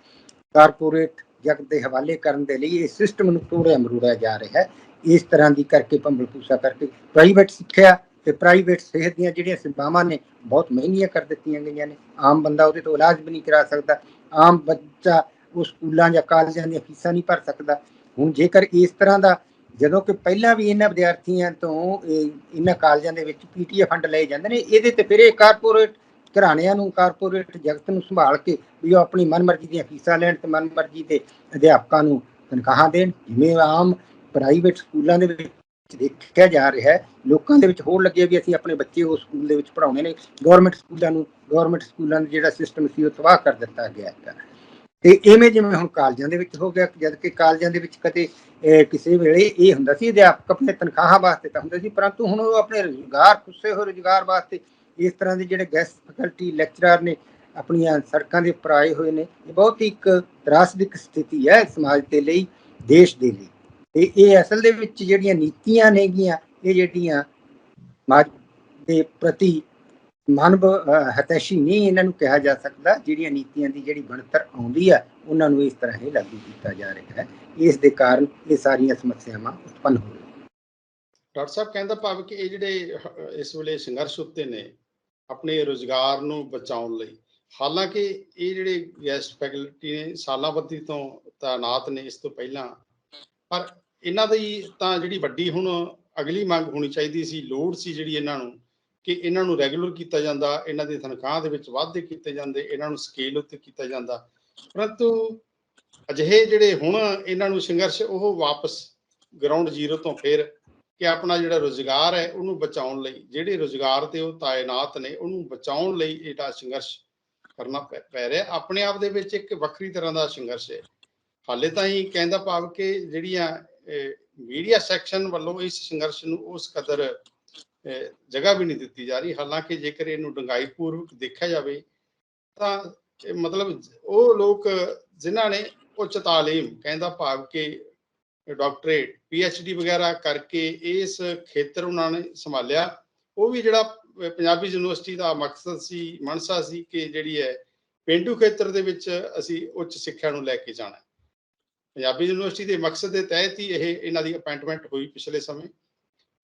ਕਾਰਪੋਰੇਟ ਜਗਤ ਦੇ ਹਵਾਲੇ ਕਰਨ ਦੇ ਲਈ ਇਹ ਸਿਸਟਮ ਨੂੰ ਤੋੜਿਆ ਮਰੋੜਿਆ ਜਾ ਰਿਹਾ ਹੈ। ਇਸ ਤਰ੍ਹਾਂ ਦੀ ਕਰਕੇ ਭੰਬਲ ਭੂਸਾ ਕਰਕੇ ਪ੍ਰਾਈਵੇਟ ਸਿੱਖਿਆ ਤੇ ਪ੍ਰਾਈਵੇਟ ਸਿਹਤ ਦੀਆਂ ਜਿਹੜੀਆਂ ਸੇਵਾਵਾਂ ਨੇ, ਬਹੁਤ ਮਹਿੰਗੀਆਂ ਕਰ ਦਿੱਤੀਆਂ ਗਈਆਂ ਨੇ। ਆਮ ਬੰਦਾ ਉਹਦੇ ਤੋਂ ਇਲਾਜ ਵੀ ਨਹੀਂ ਕਰਾ ਸਕਦਾ। ਆਮ ਬੱਚਾ ਉਹ ਸਕੂਲਾਂ ਜਾਂ ਕਾਲਜਾਂ ਦੀਆਂ ਫੀਸਾਂ ਨਹੀਂ ਭਰ ਸਕਦਾ। ਹੁਣ ਜੇਕਰ ਇਸ ਤਰ੍ਹਾਂ ਦਾ, ਜਦੋਂ ਕਿ ਪਹਿਲਾਂ ਵੀ ਇਹਨਾਂ ਵਿਦਿਆਰਥੀਆਂ ਤੋਂ ਇਹਨਾਂ ਕਾਲਜਾਂ ਦੇ ਵਿੱਚ ਪੀਟੀਏ ਫੰਡ ਲਏ ਜਾਂਦੇ ਨੇ, ਇਹਦੇ ਤੇ ਫਿਰ ਇਹ ਕਾਰਪੋਰੇਟ ਘਰਾਣਿਆਂ ਨੂੰ, ਕਾਰਪੋਰੇਟ ਜਗਤ ਨੂੰ ਸੰਭਾਲ ਕੇ ਵੀ ਉਹ ਆਪਣੀ ਮਨਮਰਜ਼ੀ ਦੀਆਂ ਫੀਸਾਂ ਲੈਣ ਤੇ ਮਨਮਰਜ਼ੀ ਦੇ ਅਧਿਆਪਕਾਂ ਨੂੰ ਤਨਖਾਹਾਂ ਦੇਣ, ਜਿਵੇਂ ਆਮ ਪ੍ਰਾਈਵੇਟ ਸਕੂਲਾਂ ਦੇ ਵਿੱਚ ਦੇਖਿਆ ਜਾ ਰਿਹਾ ਹੈ, ਲੋਕਾਂ ਦੇ ਵਿੱਚ ਹੋਰ ਲੱਗਿਆ ਵੀ ਅਸੀਂ ਆਪਣੇ ਬੱਚੇ ਉਸ ਸਕੂਲ ਦੇ ਵਿੱਚ ਪੜਾਉਣੇ ਨੇ, ਗਵਰਨਮੈਂਟ ਸਕੂਲਾਂ ਨੂੰ, ਗਵਰਨਮੈਂਟ ਸਕੂਲਾਂ ਦਾ ਜਿਹੜਾ ਸਿਸਟਮ ਸੀ ਉਹ ਤਬਾਹ ਕਰ ਦਿੱਤਾ ਗਿਆ ਹੈ ਤੇ ਇਵੇਂ ਜਿਵੇਂ ਹੁਣ ਕਾਲਜਾਂ ਦੇ ਵਿੱਚ ਹੋ ਗਿਆ, ਜਦ ਕਿ ਕਾਲਜਾਂ ਦੇ ਵਿੱਚ ਕਦੇ ਕਿਸੇ ਵੇਲੇ ਇਹ ਹੁੰਦਾ ਸੀ, ਅਧਿਆਪਕ ਆਪਣੇ ਤਨਖਾਹਾਂ ਵਾਸਤੇ ਤਾਂ ਹੁੰਦਾ ਸੀ, ਪਰੰਤੂ ਹੁਣ ਉਹ ਆਪਣੇ ਰੁਜ਼ਗਾਰ ਖੁੱਸੇ ਹੋਏ ਰੁਜ਼ਗਾਰ ਵਾਸਤੇ ਇਸ ਤਰ੍ਹਾਂ ਦੇ ਜਿਹੜੇ ਗੈਸਟ ਫੈਕਲਟੀ ਲੈਕਚਰਰ ਨੇ, ਆਪਣੀਆਂ ਸੜਕਾਂ ਦੇ ਉੱਪਰ ਆਏ ਹੋਏ ਨੇ, ਇਹ ਬਹੁਤ ਹੀ ਇੱਕ ਤਰਾਸਦਿਕ ਸਥਿਤੀ ਹੈ ਸਮਾਜ ਦੇ ਲਈ, ਦੇਸ਼ ਦੇ ਲਈ। ਤੇ ਇਹ ਅਸਲ ਦੇ ਵਿੱਚ ਜਿਹੜੀਆਂ ਨੀਤੀਆਂ ਨੇਗੀਆਂ, ਇਹ ਜਿਹੜੀਆਂ ਸਮਾਜ ਦੇ ਪ੍ਰਤੀ ਮਾਨਵ ਹਤੈਸ਼ੀ ਨਹੀਂ ਇਹਨਾਂ ਨੂੰ ਕਿਹਾ ਜਾ ਸਕਦਾ, ਜਿਹੜੀਆਂ ਨੀਤੀਆਂ ਦੀ ਜਿਹੜੀ ਬਣਤਰ ਆਉਂਦੀ ਆ, ਉਹਨਾਂ ਨੂੰ ਇਸ ਤਰ੍ਹਾਂ ਹੀ ਲਾਗੂ ਕੀਤਾ ਜਾ ਰਿਹਾ ਹੈ। ਇਸ ਦੇ ਕਾਰਨ ਇਹ ਸਾਰੀਆਂ ਸਮੱਸਿਆਵਾਂ ਉਤਪੰਨ ਹੋ ਰਹੀਆਂ। ਡਾਕਟਰ ਸਾਹਿਬ ਕਹਿੰਦਾ ਭਾਵ ਕਿ ਇਹ ਜਿਹੜੇ ਇਸ ਵੇਲੇ ਸੰਘਰਸ਼ ਉੱਤੇ ਨੇ, ਆਪਣੇ ਰੋਜ਼ਗਾਰ ਨੂੰ ਬਚਾਉਣ ਲਈ। ਹਾਲਾਂਕਿ ਇਹ ਜਿਹੜੇ ਗੈਸਟ ਫੈਕਲਟੀ ਨੇ, ਸਾਲਾਂ ਬੱਧੀ ਤੋਂ ਤਾਇਨਾਤ ਨੇ ਇਸ ਤੋਂ ਪਹਿਲਾਂ। ਪਰ ਇਹਨਾਂ ਦੀ ਤਾਂ ਜਿਹੜੀ ਵੱਡੀ ਹੁਣ ਅਗਲੀ ਮੰਗ ਹੋਣੀ ਚਾਹੀਦੀ ਸੀ, ਲੋੜ ਸੀ ਜਿਹੜੀ ਇਹਨਾਂ ਨੂੰ ਕਿ ਇਹਨਾਂ ਨੂੰ ਰੈਗੂਲਰ ਕੀਤਾ ਜਾਂਦਾ, ਇਹਨਾਂ ਦੀ ਤਨਖਾਹ ਦੇ ਵਿੱਚ ਵਾਧੇ ਕੀਤੇ ਜਾਂਦੇ, ਇਹਨਾਂ ਨੂੰ ਸਕੇਲ ਉੱਤੇ ਕੀਤਾ ਜਾਂਦਾ। ਪਰੰਤੂ ਅਜਿਹੇ ਜਿਹੜੇ ਹੁਣ ਇਹਨਾਂ ਨੂੰ ਸੰਘਰਸ਼, ਉਹ ਵਾਪਸ ਗਰਾਊਂਡ ਜ਼ੀਰੋ ਤੋਂ ਫਿਰ ਕਿ ਆਪਣਾ ਜਿਹੜਾ ਰੋਜ਼ਗਾਰ ਹੈ, ਉਹਨੂੰ ਬਚਾਉਣ ਲਈ, ਜਿਹੜੇ ਰੋਜ਼ਗਾਰ ਤੇ ਉਹ ਤਾਇਨਾਤ ਨੇ, ਉਹਨੂੰ ਬਚਾਉਣ ਲਈ ਇਹਦਾ ਸੰਘਰਸ਼ ਕਰਨਾ ਪੈ ਪੈ ਰਿਹਾ। ਆਪਣੇ ਆਪ ਦੇ ਵਿੱਚ ਇੱਕ ਵੱਖਰੀ ਤਰ੍ਹਾਂ ਦਾ ਸੰਘਰਸ਼ ਹੈ। ਹਾਲੇ ਤਾਂ ਹੀ ਕਹਿੰਦਾ ਭਾਵ ਕਿ ਜਿਹੜੀਆਂ ਮੀਡੀਆ ਸੈਕਸ਼ਨ ਵੱਲੋਂ ਇਸ ਸੰਘਰਸ਼ ਨੂੰ ਉਸ ਕਦਰ ਜਗ੍ਹਾ ਵੀ ਨਹੀਂ ਦਿੱਤੀ ਜਾ ਰਹੀ। ਹਾਲਾਂਕਿ ਜੇਕਰ ਇਹਨੂੰ ਡੰਗਾਈ ਪੂਰਵਕ ਦੇਖਿਆ ਜਾਵੇ, ਤਾਂ ਮਤਲਬ ਉਹ ਲੋਕ ਜਿਨ੍ਹਾਂ ਨੇ ਉੱਚ ਤਾਲੀਮ, ਕਹਿੰਦਾ ਭਾਵ ਕਿ ਡਾਕਟਰੇਟ ਡੀ ਵਗੈਰਾ ਕਰਕੇ ਇਸ ਖੇਤਰ ਉਹਨਾਂ ਨੇ ਸੰਭਾਲਿਆ। ਉਹ ਵੀ ਜਿਹੜਾ ਪੰਜਾਬੀ ਯੂਨੀਵਰਸਿਟੀ ਦਾ ਮਕਸਦ ਸੀ, ਮਨਸਾ ਸੀ ਕਿ ਜਿਹੜੀ ਹੈ, ਪਿੰਡੂ ਖੇਤਰ ਦੇ ਵਿੱਚ ਅਸੀਂ ਉੱਚ ਸਿੱਖਿਆ ਨੂੰ ਲੈ ਕੇ ਜਾਣਾ। ਪੰਜਾਬੀ ਯੂਨੀਵਰਸਿਟੀ ਦੇ ਮਕਸਦ ਦੇ ਤਹਿਤ ਹੀ ਇਹ ਇਹਨਾਂ ਦੀ ਅਪਾਇੰਟਮੈਂਟ ਹੋਈ ਪਿਛਲੇ ਸਮੇਂ।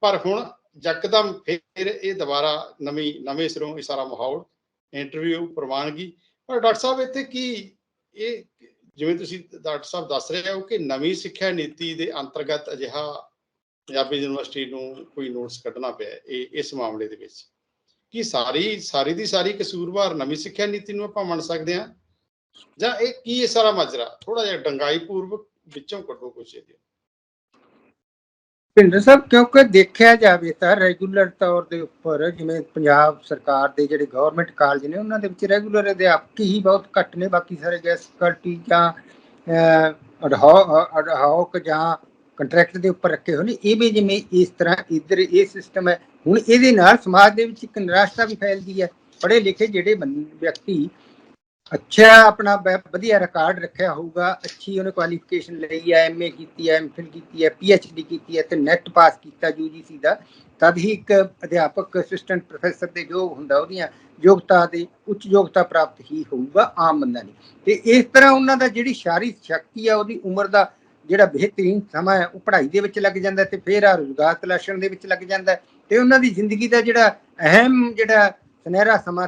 ਪਰ ਹੁਣ ਯਕਦਮ ਫਿਰ ਇਹ ਦੁਬਾਰਾ ਨਵੀਂ, ਨਵੇਂ ਸਿਰੋਂ ਇਹ ਸਾਰਾ ਮਾਹੌਲ ਇੰਟਰਵਿਊ ਪ੍ਰਵਾਨਗੀ। ਪਰ ਡਾਕਟਰ ਸਾਹਿਬ, ਇੱਥੇ ਕੀ ਇਹ ਜਿਵੇਂ ਤੁਸੀਂ ਡਾਕਟਰ ਸਾਹਿਬ ਦੱਸ ਰਹੇ ਹੋ ਕਿ ਨਵੀਂ ਸਿੱਖਿਆ ਨੀਤੀ ਦੇ ਅੰਤਰਗਤ ਅਜਿਹਾ ਪੰਜਾਬੀ ਯੂਨੀਵਰਸਿਟੀ ਨੂੰ ਕੋਈ ਨੋਟਿਸ ਕੱਢਣਾ ਪਿਆ ਇਹ, ਇਸ ਮਾਮਲੇ ਦੇ ਵਿੱਚ। ਕੀ ਸਾਰੀ ਸਾਰੀ ਦੀ ਸਾਰੀ ਕਸੂਰਵਾਰ ਨਵੀਂ ਸਿੱਖਿਆ ਨੀਤੀ ਨੂੰ ਆਪਾਂ ਮੰਨ ਸਕਦੇ ਹਾਂ? ਜਾਂ ਇਹ ਕੀ ਇਹ ਸਾਰਾ ਮਾਜਰਾ? ਥੋੜਾ ਜਿਹਾ ਡੰਗਾਈ ਪੂਰਵਕ ਵਿੱਚੋਂ ਕੱਢੋ ਕੁਛ ਇਹਦੇ। ਭਿੰਡਰ ਸਾਹਿਬ, ਕਿਉਂਕਿ ਦੇਖਿਆ ਜਾਵੇ ਤਾਂ ਰੈਗੂਲਰ ਤੌਰ ਦੇ ਉੱਪਰ ਜਿਵੇਂ ਪੰਜਾਬ ਸਰਕਾਰ ਦੇ ਜਿਹੜੇ ਗਵਰਨਮੈਂਟ ਕਾਲਜ ਨੇ, ਉਹਨਾਂ ਦੇ ਵਿੱਚ ਰੈਗੂਲਰ ਅਧਿਆਪਕ ਹੀ ਬਹੁਤ ਘੱਟ ਨੇ, ਬਾਕੀ ਸਾਰੇ ਗੈਸ ਫੈਕਲਟੀ ਜਾਂ ਅਡਹੌਕ ਜਾਂ ਕੰਟਰੈਕਟ ਦੇ ਉੱਪਰ ਰੱਖੇ ਹੋਏ ਨੇ। ਇਹ ਵੀ ਜਿਵੇਂ ਇਸ ਤਰ੍ਹਾਂ ਇੱਧਰ ਇਹ ਸਿਸਟਮ ਹੈ। ਹੁਣ ਇਹਦੇ ਨਾਲ ਸਮਾਜ ਦੇ ਵਿੱਚ ਇੱਕ ਨਿਰਾਸ਼ਤਾ ਵੀ ਫੈਲਦੀ ਹੈ। ਪੜ੍ਹੇ ਲਿਖੇ ਜਿਹੜੇ ਬੰ- ਵਿਅਕਤੀ ਅੱਛਾ, ਆਪਣਾ ਵਧੀਆ ਰਿਕਾਰਡ ਰੱਖਿਆ ਹੋਊਗਾ। ਅੱਛੀ ਉਹਨੇ ਕੁਆਲੀਫਿਕੇਸ਼ਨ ਲਈ ਹੈ ਐਮਏ ਕੀਤੀ ਹੈ ਐਮਫਿਲ ਕੀਤੀ ਹੈ ਪੀਐਚਡੀ ਕੀਤੀ ਹੈ ਤੇ ਨੈਟ ਪਾਸ ਕੀਤਾ ਯੂਜੀਸੀ ਦਾ। ਤਦ ਹੀ ਇੱਕ ਅਧਿਆਪਕ ਅਸਿਸਟੈਂਟ ਪ੍ਰੋਫੈਸਰ ਦੇ ਯੋਗ ਹੁੰਦਾ, ਉਹਦੀਆਂ ਯੋਗਤਾ ਦੇ ਉੱਚ ਯੋਗਤਾ ਪ੍ਰਾਪਤ ਹੀ ਹੋਊਗਾ ਆਮ ਬੰਦਾ ਨਹੀਂ ਤੇ ਇਸ ਤਰ੍ਹਾਂ ਉਹਨਾਂ ਦਾ ਜਿਹੜੀ ਸ਼ਾਰੀ ਸ਼ਕਤੀ ਆ, ਉਹਦੀ ਉਮਰ ਦਾ ਜਿਹੜਾ ਬਿਹਤਰੀਨ ਸਮਾਂ ਹੈ, ਉਹ ਪੜ੍ਹਾਈ ਦੇ ਵਿੱਚ ਲੱਗ ਜਾਂਦਾ ਹੈ ਤੇ ਫਿਰ ਆ ਰੁਜ਼ਗਾਰ ਤਲਾਸ਼ਣ ਦੇ ਵਿੱਚ ਲੱਗ ਜਾਂਦਾ ਹੈ। ਤੇ ਉਹਨਾਂ ਦੀ ਜ਼ਿੰਦਗੀ ਦਾ ਜਿਹੜਾ ਅਹਿਮ ਜਿਹੜਾ ਸੁਨਹਿਰਾ ਸਮਾਂ।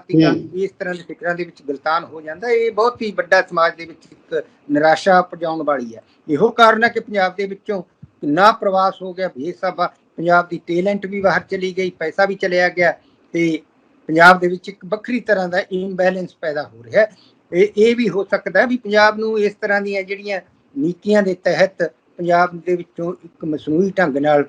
ਇਸ ਤਰ੍ਹਾਂ ਦੇ ਫਿਕਰਾਂ ਦੇ ਵਿੱਚ ਗਲਤਾਨ ਹੋ ਜਾਂਦਾ। ਇਹ ਬਹੁਤ ਹੀ ਵੱਡਾ ਸਮਾਜ ਦੇ ਵਿੱਚ ਇੱਕ ਨਿਰਾਸ਼ਾ ਪਜਾਉਣ ਵਾਲੀ ਹੈ ਇਹੋ ਕਾਰਨ ਹੈ ਕਿ ਪੰਜਾਬ ਦੇ ਵਿੱਚੋਂ ਕਿੰਨਾ ਪ੍ਰਵਾਸ ਹੋ ਗਿਆ ਬੇਸਬਾ ਪੰਜਾਬ ਦੀ ਟੈਲੈਂਟ ਵੀ ਬਾਹਰ ਚਲੀ ਗਈ ਪੈਸਾ ਵੀ ਚਲਿਆ ਗਿਆ ਤੇ ਪੰਜਾਬ ਦੇ ਵਿੱਚ ਇੱਕ ਵੱਖਰੀ ਤਰ੍ਹਾਂ ਦਾ ਇੰਬੈਲੈਂਸ ਪੈਦਾ ਹੋ ਰਿਹਾ ਹੈ ਇਹ ਇਹ ਵੀ ਹੋ ਸਕਦਾ ਹੈ ਵੀ ਪੰਜਾਬ ਨੂੰ ਇਸ ਤਰ੍ਹਾਂ ਦੀਆਂ ਜਿਹੜੀਆਂ ਨੀਤੀਆਂ ਦੇ ਤਹਿਤ ਪੰਜਾਬ ਦੇ ਵਿੱਚੋਂ ਇੱਕ ਮਸਨੂਈ ਢੰਗ ਨਾਲ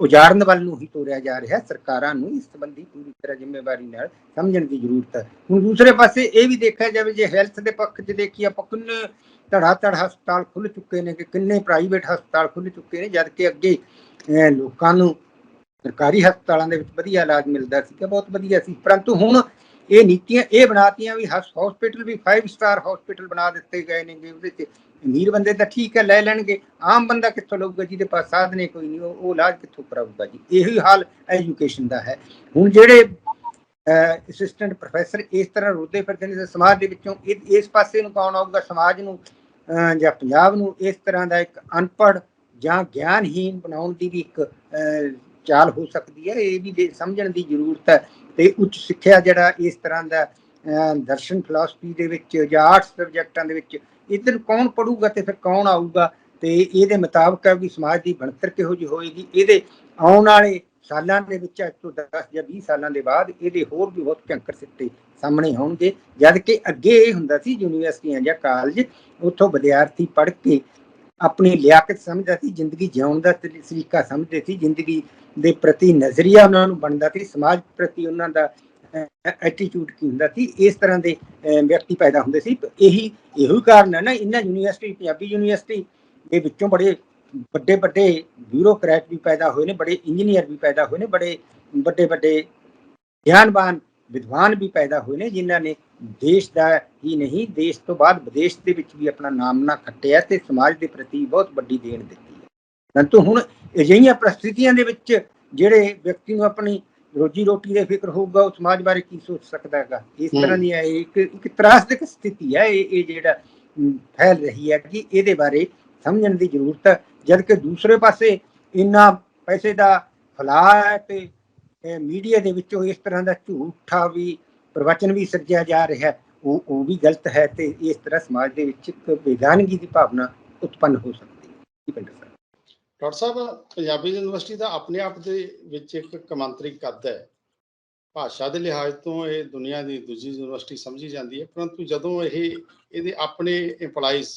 ਉਜਾੜਨ ਵੱਲ ਨੂੰ ਹੀ ਤੋਰਿਆ ਜਾ ਰਿਹਾ ਹੈ। ਸਰਕਾਰਾਂ ਨੂੰ ਇਸ ਸੰਬੰਧੀ ਪੂਰੀ ਤਰ੍ਹਾਂ ਜ਼ਿੰਮੇਵਾਰੀ ਨਾਲ ਸਮਝਣ ਦੀ ਜ਼ਰੂਰਤ ਹੈ। ਹੁਣ ਦੂਸਰੇ ਪਾਸੇ ਇਹ ਵੀ ਦੇਖਿਆ ਜਾਵੇ ਜੇ ਹੈਲਥ ਦੇ ਪੱਖ 'ਚ ਦੇਖੀਏ ਆਪਾਂ ਕਿੰਨੇ ਧੜਾ ਧੜ ਹਸਪਤਾਲ ਖੁੱਲ ਚੁੱਕੇ ਨੇ ਕਿ ਕਿੰਨੇ ਪ੍ਰਾਈਵੇਟ ਹਸਪਤਾਲ ਖੁੱਲ ਚੁੱਕੇ ਨੇ ਜਦ ਕਿ ਅੱਗੇ ਅਹ, ਲੋਕਾਂ ਨੂੰ ਸਰਕਾਰੀ ਹਸਪਤਾਲਾਂ ਦੇ ਵਿੱਚ ਵਧੀਆ ਇਲਾਜ ਮਿਲਦਾ ਸੀ ਕਿ ਬਹੁਤ ਵਧੀਆ ਸੀ। ਪਰੰਤੂ ਹੁਣ ਇਹ ਨੀਤੀਆਂ ਇਹ ਬਣਾਤੀਆਂ ਵੀ ਹਸਪੀਟਲ ਵੀ 5 ਸਟਾਰ ਹਸਪੀਟਲ ਬਣਾ ਦਿੱਤੇ ਗਏ ਨੇ ਉਹਦੇ 'ਚ ਅਮੀਰ ਬੰਦੇ ਤਾਂ ਠੀਕ ਹੈ, ਲੈ ਲੈਣਗੇ। ਆਮ ਬੰਦਾ ਕਿੱਥੋਂ ਲਊਗਾ ਜਿਹਦੇ ਪਾਸ ਸਾਧਨ ਕੋਈ ਨਹੀਂ, ਉਹ ਇਲਾਜ ਕਿੱਥੋਂ ਕਰਾਊਗਾ ਜੀ? ਇਹੀ ਹਾਲ ਐਜੂਕੇਸ਼ਨ ਦਾ ਹੈ। ਹੁਣ ਜਿਹੜੇ ਅਸਿਸਟੈਂਟ ਪ੍ਰੋਫੈਸਰ ਇਸ ਤਰ੍ਹਾਂ ਰੋਦੇ ਫਿਰਦੇ ਨੇ, ਸਮਾਜ ਦੇ ਵਿੱਚੋਂ ਇਹ- ਇਸ ਪਾਸੇ ਨੂੰ ਕੌਣ ਆਊਗਾ? ਸਮਾਜ ਨੂੰ ਜਾਂ ਪੰਜਾਬ ਨੂੰ ਇਸ ਤਰ੍ਹਾਂ ਦਾ ਇੱਕ ਅਨਪੜ੍ਹ ਜਾਂ ਗਿਆਨਹੀਨ ਬਣਾਉਣ ਦੀ ਵੀ ਇੱਕ ਚਾਲ ਹੋ ਸਕਦੀ ਹੈ। ਇਹ ਵੀ ਦੇ- ਸਮਝਣ ਦੀ ਜ਼ਰੂਰਤ ਹੈ। ਤੇ ਉੱਚ ਸਿੱਖਿਆ ਜਿਹੜਾ ਇਸ ਤਰ੍ਹਾਂ ਦਾ ਦਰਸ਼ਨ ਫਿਲਾਸਫੀ ਦੇ ਵਿੱਚ ਜਾਂ ਆਰਟਸ ਸਬਜੈਕਟਾਂ ਦੇ ਵਿੱਚ, ਇਧਰ ਕੌਣ ਪੜੂਗਾ ਤੇ ਫਿਰ ਕੌਣ ਆਊਗਾ? ਤੇ ਇਹਦੇ ਮੁਤਾਬਕ ਵੀ ਸਮਾਜ ਦੀ ਬਣਤਰ ਕਿਹੋ ਜਿਹੀ ਹੋਏਗੀ? ਇਹਦੇ ਆਉਣ ਵਾਲੇ ਸਾਲਾਂ ਦੇ ਵਿੱਚ, ਅੱਜ ਤੋਂ 10 ਜਾਂ 20 ਸਾਲਾਂ ਦੇ ਬਾਅਦ ਇਹਦੇ ਹੋਰ ਵੀ ਬਹੁਤ ਭਿਅੰਕਰ ਸਿੱਟੇ ਸਾਹਮਣੇ ਆਉਣਗੇ। ਜਦ ਕਿ ਅੱਗੇ ਇਹ ਹੁੰਦਾ ਸੀ ਯੂਨੀਵਰਸਿਟੀਆਂ ਜਾਂ ਕਾਲਜ ਉੱਥੋਂ ਵਿਦਿਆਰਥੀ ਪੜ੍ਹ ਕੇ ਆਪਣੀ ਲਿਆਕਤ ਸਮਝਦਾ ਸੀ, ਜ਼ਿੰਦਗੀ ਜਿਉਣ ਦਾ ਤਰੀਕਾ ਸਮਝਦੇ ਸੀ, ਜ਼ਿੰਦਗੀ ਦੇ ਪ੍ਰਤੀ ਨਜ਼ਰੀਆ ਉਹਨਾਂ ਨੂੰ ਬਣਦਾ ਸੀ, ਸਮਾਜ ਪ੍ਰਤੀ ਉਹਨਾਂ ਦਾ ਐਟੀਟਿਊਡ ਕੀ ਹੁੰਦਾ ਸੀ, ਇਸ ਤਰ੍ਹਾਂ ਦੇ ਵਿਅਕਤੀ ਪੈਦਾ ਹੁੰਦੇ ਸੀ। ਇਹੀ, ਇਹੋ ਹੀ ਕਾਰਨ ਹੈ ਨਾ, ਇਹਨਾਂ ਯੂਨੀਵਰਸਿਟੀ, ਪੰਜਾਬੀ ਯੂਨੀਵਰਸਿਟੀ ਦੇ ਵਿੱਚੋਂ ਬੜੇ ਵੱਡੇ ਵੱਡੇ ਬਿਊਰੋਕਰੈਟ ਵੀ ਪੈਦਾ ਹੋਏ ਨੇ, ਬੜੇ ਇੰਜੀਨੀਅਰ ਵੀ ਪੈਦਾ ਹੋਏ ਨੇ, ਬੜੇ ਵੱਡੇ ਵੱਡੇ ਗਿਆਨਵਾਨ, ਵਿਦਵਾਨ ਵੀ ਪੈਦਾ ਹੋਏ ਨੇ, ਜਿਨ੍ਹਾਂ ਨੇ ਦੇਸ਼ ਦਾ ਹੀ ਨਹੀਂ ਦੇਸ਼ ਤੋਂ ਬਾਅਦ ਵਿਦੇਸ਼ ਦੇ ਵਿੱਚ ਵੀ ਆਪਣਾ ਨਾਮ ਨਾ ਖੱਟਿਆ ਤੇ ਸਮਾਜ ਦੇ ਪ੍ਰਤੀ ਬਹੁਤ ਵੱਡੀ ਦੇਣ ਦਿੱਤੀ ਹੈ ਪਰੰਤੂ ਹੁਣ ਅਜਿਹੀਆਂ ਪ੍ਰਸਥਿਤੀਆਂ ਦੇ ਵਿੱਚ ਜਿਹੜੇ ਵਿਅਕਤੀ ਨੂੰ ਆਪਣੀ ਰੋਜੀ ਰੋਟੀ ਦੇ ਫਿਕਰ ਹੋਊਗਾ ਉਹ ਸਮਾਜ ਬਾਰੇ ਕੀ ਸੋਚ ਸਕਦਾ ਹੈਗਾ ਇਸ। ਤਰ੍ਹਾਂ ਦੀ ਹੈ ਇੱਕ ਇੱਕ ਤਰਾਸਦਿਕ ਸਥਿਤੀ ਹੈ ਇਹ ਇਹ ਜਿਹੜਾ ਫੈਲ ਰਹੀ ਹੈ ਕਿ ਇਹਦੇ ਬਾਰੇ ਸਮਝਣ ਦੀ ਜ਼ਰੂਰਤ ਹੈ ਜਦ ਕਿ ਦੂਸਰੇ ਪਾਸੇ ਇੰਨਾ ਪੈਸੇ ਦਾ ਫੈਲਾਅ ਹੈ ਤੇ ਮੀਡੀਆ ਦੇ ਵਿੱਚੋਂ ਇਸ ਤਰ੍ਹਾਂ ਦਾ ਝੂਠਾ ਵੀ ਪ੍ਰਵਚਨ ਵੀ ਸਿਰਜਿਆ ਜਾ ਰਿਹਾ ਹੈ, ਉਹ ਉਹ ਵੀ ਗਲਤ ਹੈ ਤੇ ਇਸ ਤਰ੍ਹਾਂ ਸਮਾਜ ਦੇ ਵਿੱਚ ਇੱਕ ਬੇਗਾਨਗੀ ਦੀ ਭਾਵਨਾ ਉਤਪੰਨ ਹੋ ਸਕਦੀ ਹੈ। ਡਾਕਟਰ ਸਾਹਿਬ, ਪੰਜਾਬੀ ਯੂਨੀਵਰਸਿਟੀ ਦਾ ਆਪਣੇ ਆਪ ਦੇ ਵਿੱਚ ਇੱਕ ਕਮਾਂਤਰੀ ਕੱਦ ਹੈ। ਭਾਸ਼ਾ ਦੇ ਲਿਹਾਜ਼ ਤੋਂ ਇਹ ਦੁਨੀਆ ਦੀ ਦੂਜੀ ਯੂਨੀਵਰਸਿਟੀ ਸਮਝੀ ਜਾਂਦੀ ਹੈ, ਪਰੰਤੂ ਜਦੋਂ ਇਹ, ਇਹਦੇ ਆਪਣੇ EMPLOYEES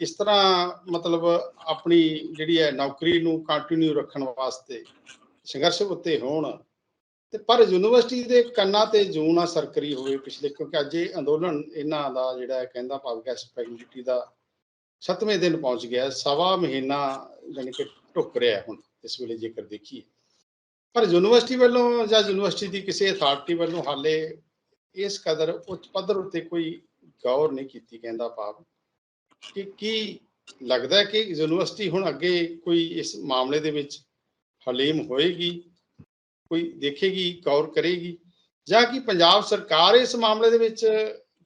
ਇਸ ਤਰ੍ਹਾਂ ਮਤਲਬ ਆਪਣੀ ਜਿਹੜੀ ਹੈ ਨੌਕਰੀ ਨੂੰ ਕੰਟੀਨਿਊ ਰੱਖਣ ਵਾਸਤੇ ਸੰਘਰਸ਼ ਉੱਤੇ ਹੋਣ ਤੇ ਪਰ ਯੂਨੀਵਰਸਿਟੀ ਦੇ ਕੰਨਾਂ ਤੇ ਜੂੰ ਨਾ ਸਰਕਰੀ ਹੋਵੇ ਪਿਛਲੇ, ਕਿਉਂਕਿ ਅੱਜ ਇਹ ਅੰਦੋਲਨ ਇਹਨਾਂ ਦਾ ਜਿਹੜਾ ਕਹਿੰਦਾ ਭਾਵ ਗੈਸਟ ਫੈਕਲਟੀ ਦਾ ਸੱਤਵੇਂ ਦਿਨ ਪਹੁੰਚ ਗਿਆ, ਸਵਾ ਮਹੀਨਾ ਜਾਣੀ ਕਿ ਢੁੱਕ ਰਿਹਾ ਹੁਣ ਇਸ ਵੇਲੇ ਜੇਕਰ ਦੇਖੀਏ। ਪਰ ਯੂਨੀਵਰਸਿਟੀ ਵੱਲੋਂ ਜਾਂ ਯੂਨੀਵਰਸਿਟੀ ਦੀ ਕਿਸੇ ਅਥਾਰਟੀ ਵੱਲੋਂ ਹਾਲੇ ਇਸ ਕਦਰ ਉੱਚ ਪੱਧਰ ਉੱਤੇ ਕੋਈ ਗੌਰ ਨਹੀਂ ਕੀਤੀ, ਕਹਿੰਦਾ ਭਾਵ ਕਿ ਕੀ ਲੱਗਦਾ ਕਿ ਯੂਨੀਵਰਸਿਟੀ ਹੁਣ ਅੱਗੇ ਕੋਈ ਇਸ ਮਾਮਲੇ ਦੇ ਵਿੱਚ ਹਲੀਮ ਹੋਏਗੀ? ਕੋਈ ਦੇਖੇਗੀ, ਗੌਰ ਕਰੇਗੀ? ਜਾਂ ਕਿ ਪੰਜਾਬ ਸਰਕਾਰ ਇਸ ਮਾਮਲੇ ਦੇ ਵਿੱਚ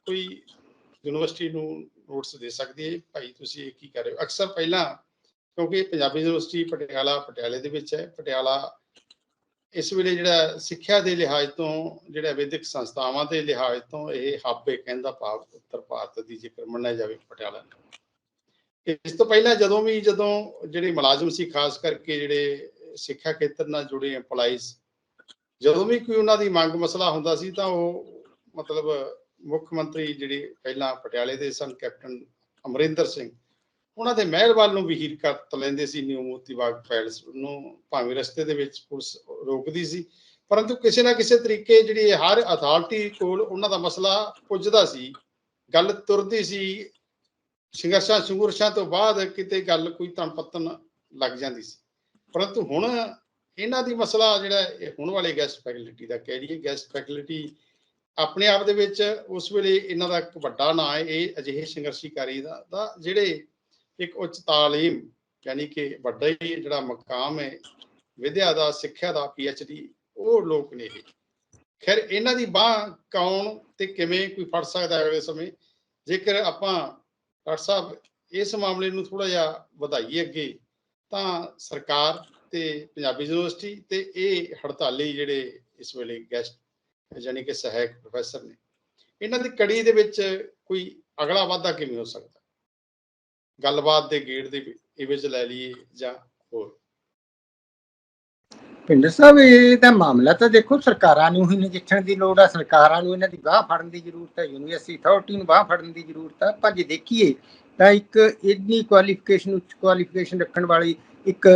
ਕੋਈ ਯੂਨੀਵਰਸਿਟੀ ਨੂੰ ਨੋਟਿਸ ਦੇ ਸਕਦੀ ਹੈ? ਭਾਈ, ਤੁਸੀਂ ਇਹ ਕੀ ਕਰ ਰਹੇ ਹੋ? ਅਕਸਰ ਪਹਿਲਾਂ, ਕਿਉਂਕਿ ਪੰਜਾਬੀ ਯੂਨੀਵਰਸਿਟੀ ਪਟਿਆਲਾ, ਪਟਿਆਲੇ ਦੇ ਵਿੱਚ ਹੈ। ਪਟਿਆਲਾ ਇਸ ਵੇਲੇ ਜਿਹੜਾ ਸਿੱਖਿਆ ਦੇ ਲਿਹਾਜ਼ ਤੋਂ, ਜਿਹੜਾ ਵਿਦਿਅਕ ਸੰਸਥਾਵਾਂ ਦੇ ਲਿਹਾਜ਼ ਤੋਂ ਇਹ ਹੱਬ ਹੈ ਕਹਿੰਦਾ ਭਾਵ ਉੱਤਰ ਭਾਰਤ ਦੀ ਜੇਕਰ ਮੰਨਿਆ ਜਾਵੇ ਪਟਿਆਲਾ ਨੂੰ। ਇਸ ਤੋਂ ਪਹਿਲਾਂ ਜਦੋਂ ਵੀ ਜਦੋਂ ਜਿਹੜੇ ਮੁਲਾਜ਼ਮ ਸੀ, ਖਾਸ ਕਰਕੇ ਜਿਹੜੇ ਸਿੱਖਿਆ ਖੇਤਰ ਨਾਲ ਜੁੜੇ EMPLOYEES ਜਦੋਂ ਵੀ ਕੋਈ ਉਹਨਾਂ ਦੀ ਮੰਗ ਮਸਲਾ ਹੁੰਦਾ ਸੀ ਤਾਂ ਉਹ ਮਤਲਬ ਮੁੱਖ ਮੰਤਰੀ ਜਿਹੜੇ ਪਹਿਲਾਂ ਪਟਿਆਲੇ ਦੇ ਸਨ, ਕੈਪਟਨ ਅਮਰਿੰਦਰ ਸਿੰਘ, ਉਹਨਾਂ ਦੇ ਮਹਿਲ ਵੱਲ ਨੂੰ ਵਿਹੀਰ ਕਰ ਲੈਂਦੇ ਸੀ, ਨਿਊ ਮੋਤੀ ਬਾਗ ਪੈਲਸ ਨੂੰ ਭਾਵੇਂ ਰਸਤੇ ਦੇ ਵਿੱਚ ਪੁਲਿਸ ਰੋਕਦੀ ਸੀ। ਪਰੰਤੂ ਕਿਸੇ ਨਾ ਕਿਸੇ ਤਰੀਕੇ ਜਿਹੜੀ ਹਰ ਅਥਾਰਟੀ ਕੋਲ ਉਹਨਾਂ ਦਾ ਮਸਲਾ ਪੁੱਜਦਾ ਸੀ, ਗੱਲ ਤੁਰਦੀ ਸੀ, ਸੰਘਰਸ਼ਾਂ ਸੰਘਰਸ਼ਾਂ ਤੋਂ ਬਾਅਦ ਕਿਤੇ ਗੱਲ ਕੋਈ ਤਣਪਤਨ ਲੱਗ ਜਾਂਦੀ ਸੀ। ਪਰੰਤੂ ਹੁਣ ਇਹਨਾਂ ਦੀ ਮਸਲਾ ਜਿਹੜਾ ਇਹ ਹੁਣ ਵਾਲੇ ਗੈਸਟ ਫੈਕਲਟੀ ਦਾ ਕਹਿ ਲਈਏ ਗੈਸਟ ਫੈਕਲਟੀ ਆਪਣੇ ਆਪ ਦੇ ਵਿੱਚ ਉਸ ਵੇਲੇ ਇਹਨਾਂ ਦਾ ਇੱਕ ਵੱਡਾ ਨਾਂ ਹੈ, ਇਹ ਅਜਿਹੇ ਸੰਘਰਸ਼ੀਕਾਰੀ ਦਾ ਦਾ ਜਿਹੜੇ ਇੱਕ ਉੱਚ ਤਾਲੀਮ ਯਾਨੀ ਕਿ ਵੱਡਾ ਹੀ ਜਿਹੜਾ ਮਕਾਮ ਹੈ, ਵਿਦਿਆ ਦਾ, ਸਿੱਖਿਆ ਦਾ ਡੀ ਉਹ ਲੋਕ ਨੇ ਇਹ। ਖੈਰ, ਇਹਨਾਂ ਦੀ ਬਾਹ ਕੌਣ ਤੇ ਕਿਵੇਂ ਕੋਈ ਫੜ ਸਕਦਾ ਹੈ ਅਗਲੇ ਸਮੇਂ? ਜੇਕਰ ਆਪਾਂ ਡਾਕਟਰ ਸਾਹਿਬ, ਇਸ ਮਾਮਲੇ ਨੂੰ ਥੋੜਾ ਜਿਹਾ ਵਧਾਈਏ ਅੱਗੇ, ਤਾਂ ਸਰਕਾਰ ਤੇ ਪੰਜਾਬੀ ਯੂਨੀਵਰਸਿਟੀ ਤੇ ਇਹ ਹੜਤਾਲੀ ਜਿਹੜੇ ਇਸ ਵੇਲੇ ਗੈਸਟ ਯਾਨੀ ਕਿ ਸਹਾਇਕ ਪ੍ਰੋਫੈਸਰ ਨੇ, ਇਹਨਾਂ ਦੀ ਕੜੀ ਦੇ ਵਿੱਚ ਕੋਈ ਅਗਲਾ ਵਾਧਾ ਕਿਵੇਂ ਹੋ ਸਕਦਾ? ਗੱਲਬਾਤ ਦੇ ਗੇੜ ਦੇ ਇਹ ਲੈ ਲਈਏ ਜਾਂ ਹੋਰ। ਪਿੰਡਰ ਸਾਹਿਬ, ਇਹ ਤਾਂ ਮਾਮਲਾ ਤਾਂ ਦੇਖੋ, ਸਰਕਾਰਾਂ ਨੂੰ ਹੀ ਨਜਿੱਠਣ ਦੀ ਲੋੜ ਆ, ਸਰਕਾਰਾਂ ਨੂੰ ਇਹਨਾਂ ਦੀ ਬਾਹ ਫੜਨ ਦੀ ਜ਼ਰੂਰਤ ਹੈ ਯੂਨੀਵਰਸਿਟੀ ਅਥਾਰਟੀ ਨੂੰ ਬਾਹ ਫੜਨ ਦੀ ਜ਼ਰੂਰਤ ਹੈ ਪਰ ਜੇ ਦੇਖੀਏ ਤਾਂ ਇੱਕ ਇੰਨੀ ਕੁਆਲੀਫਿਕੇਸ਼ਨ ਉੱਚ ਕੁਆਲੀਫਿਕੇਸ਼ਨ ਰੱਖਣ ਵਾਲੀ ਇੱਕ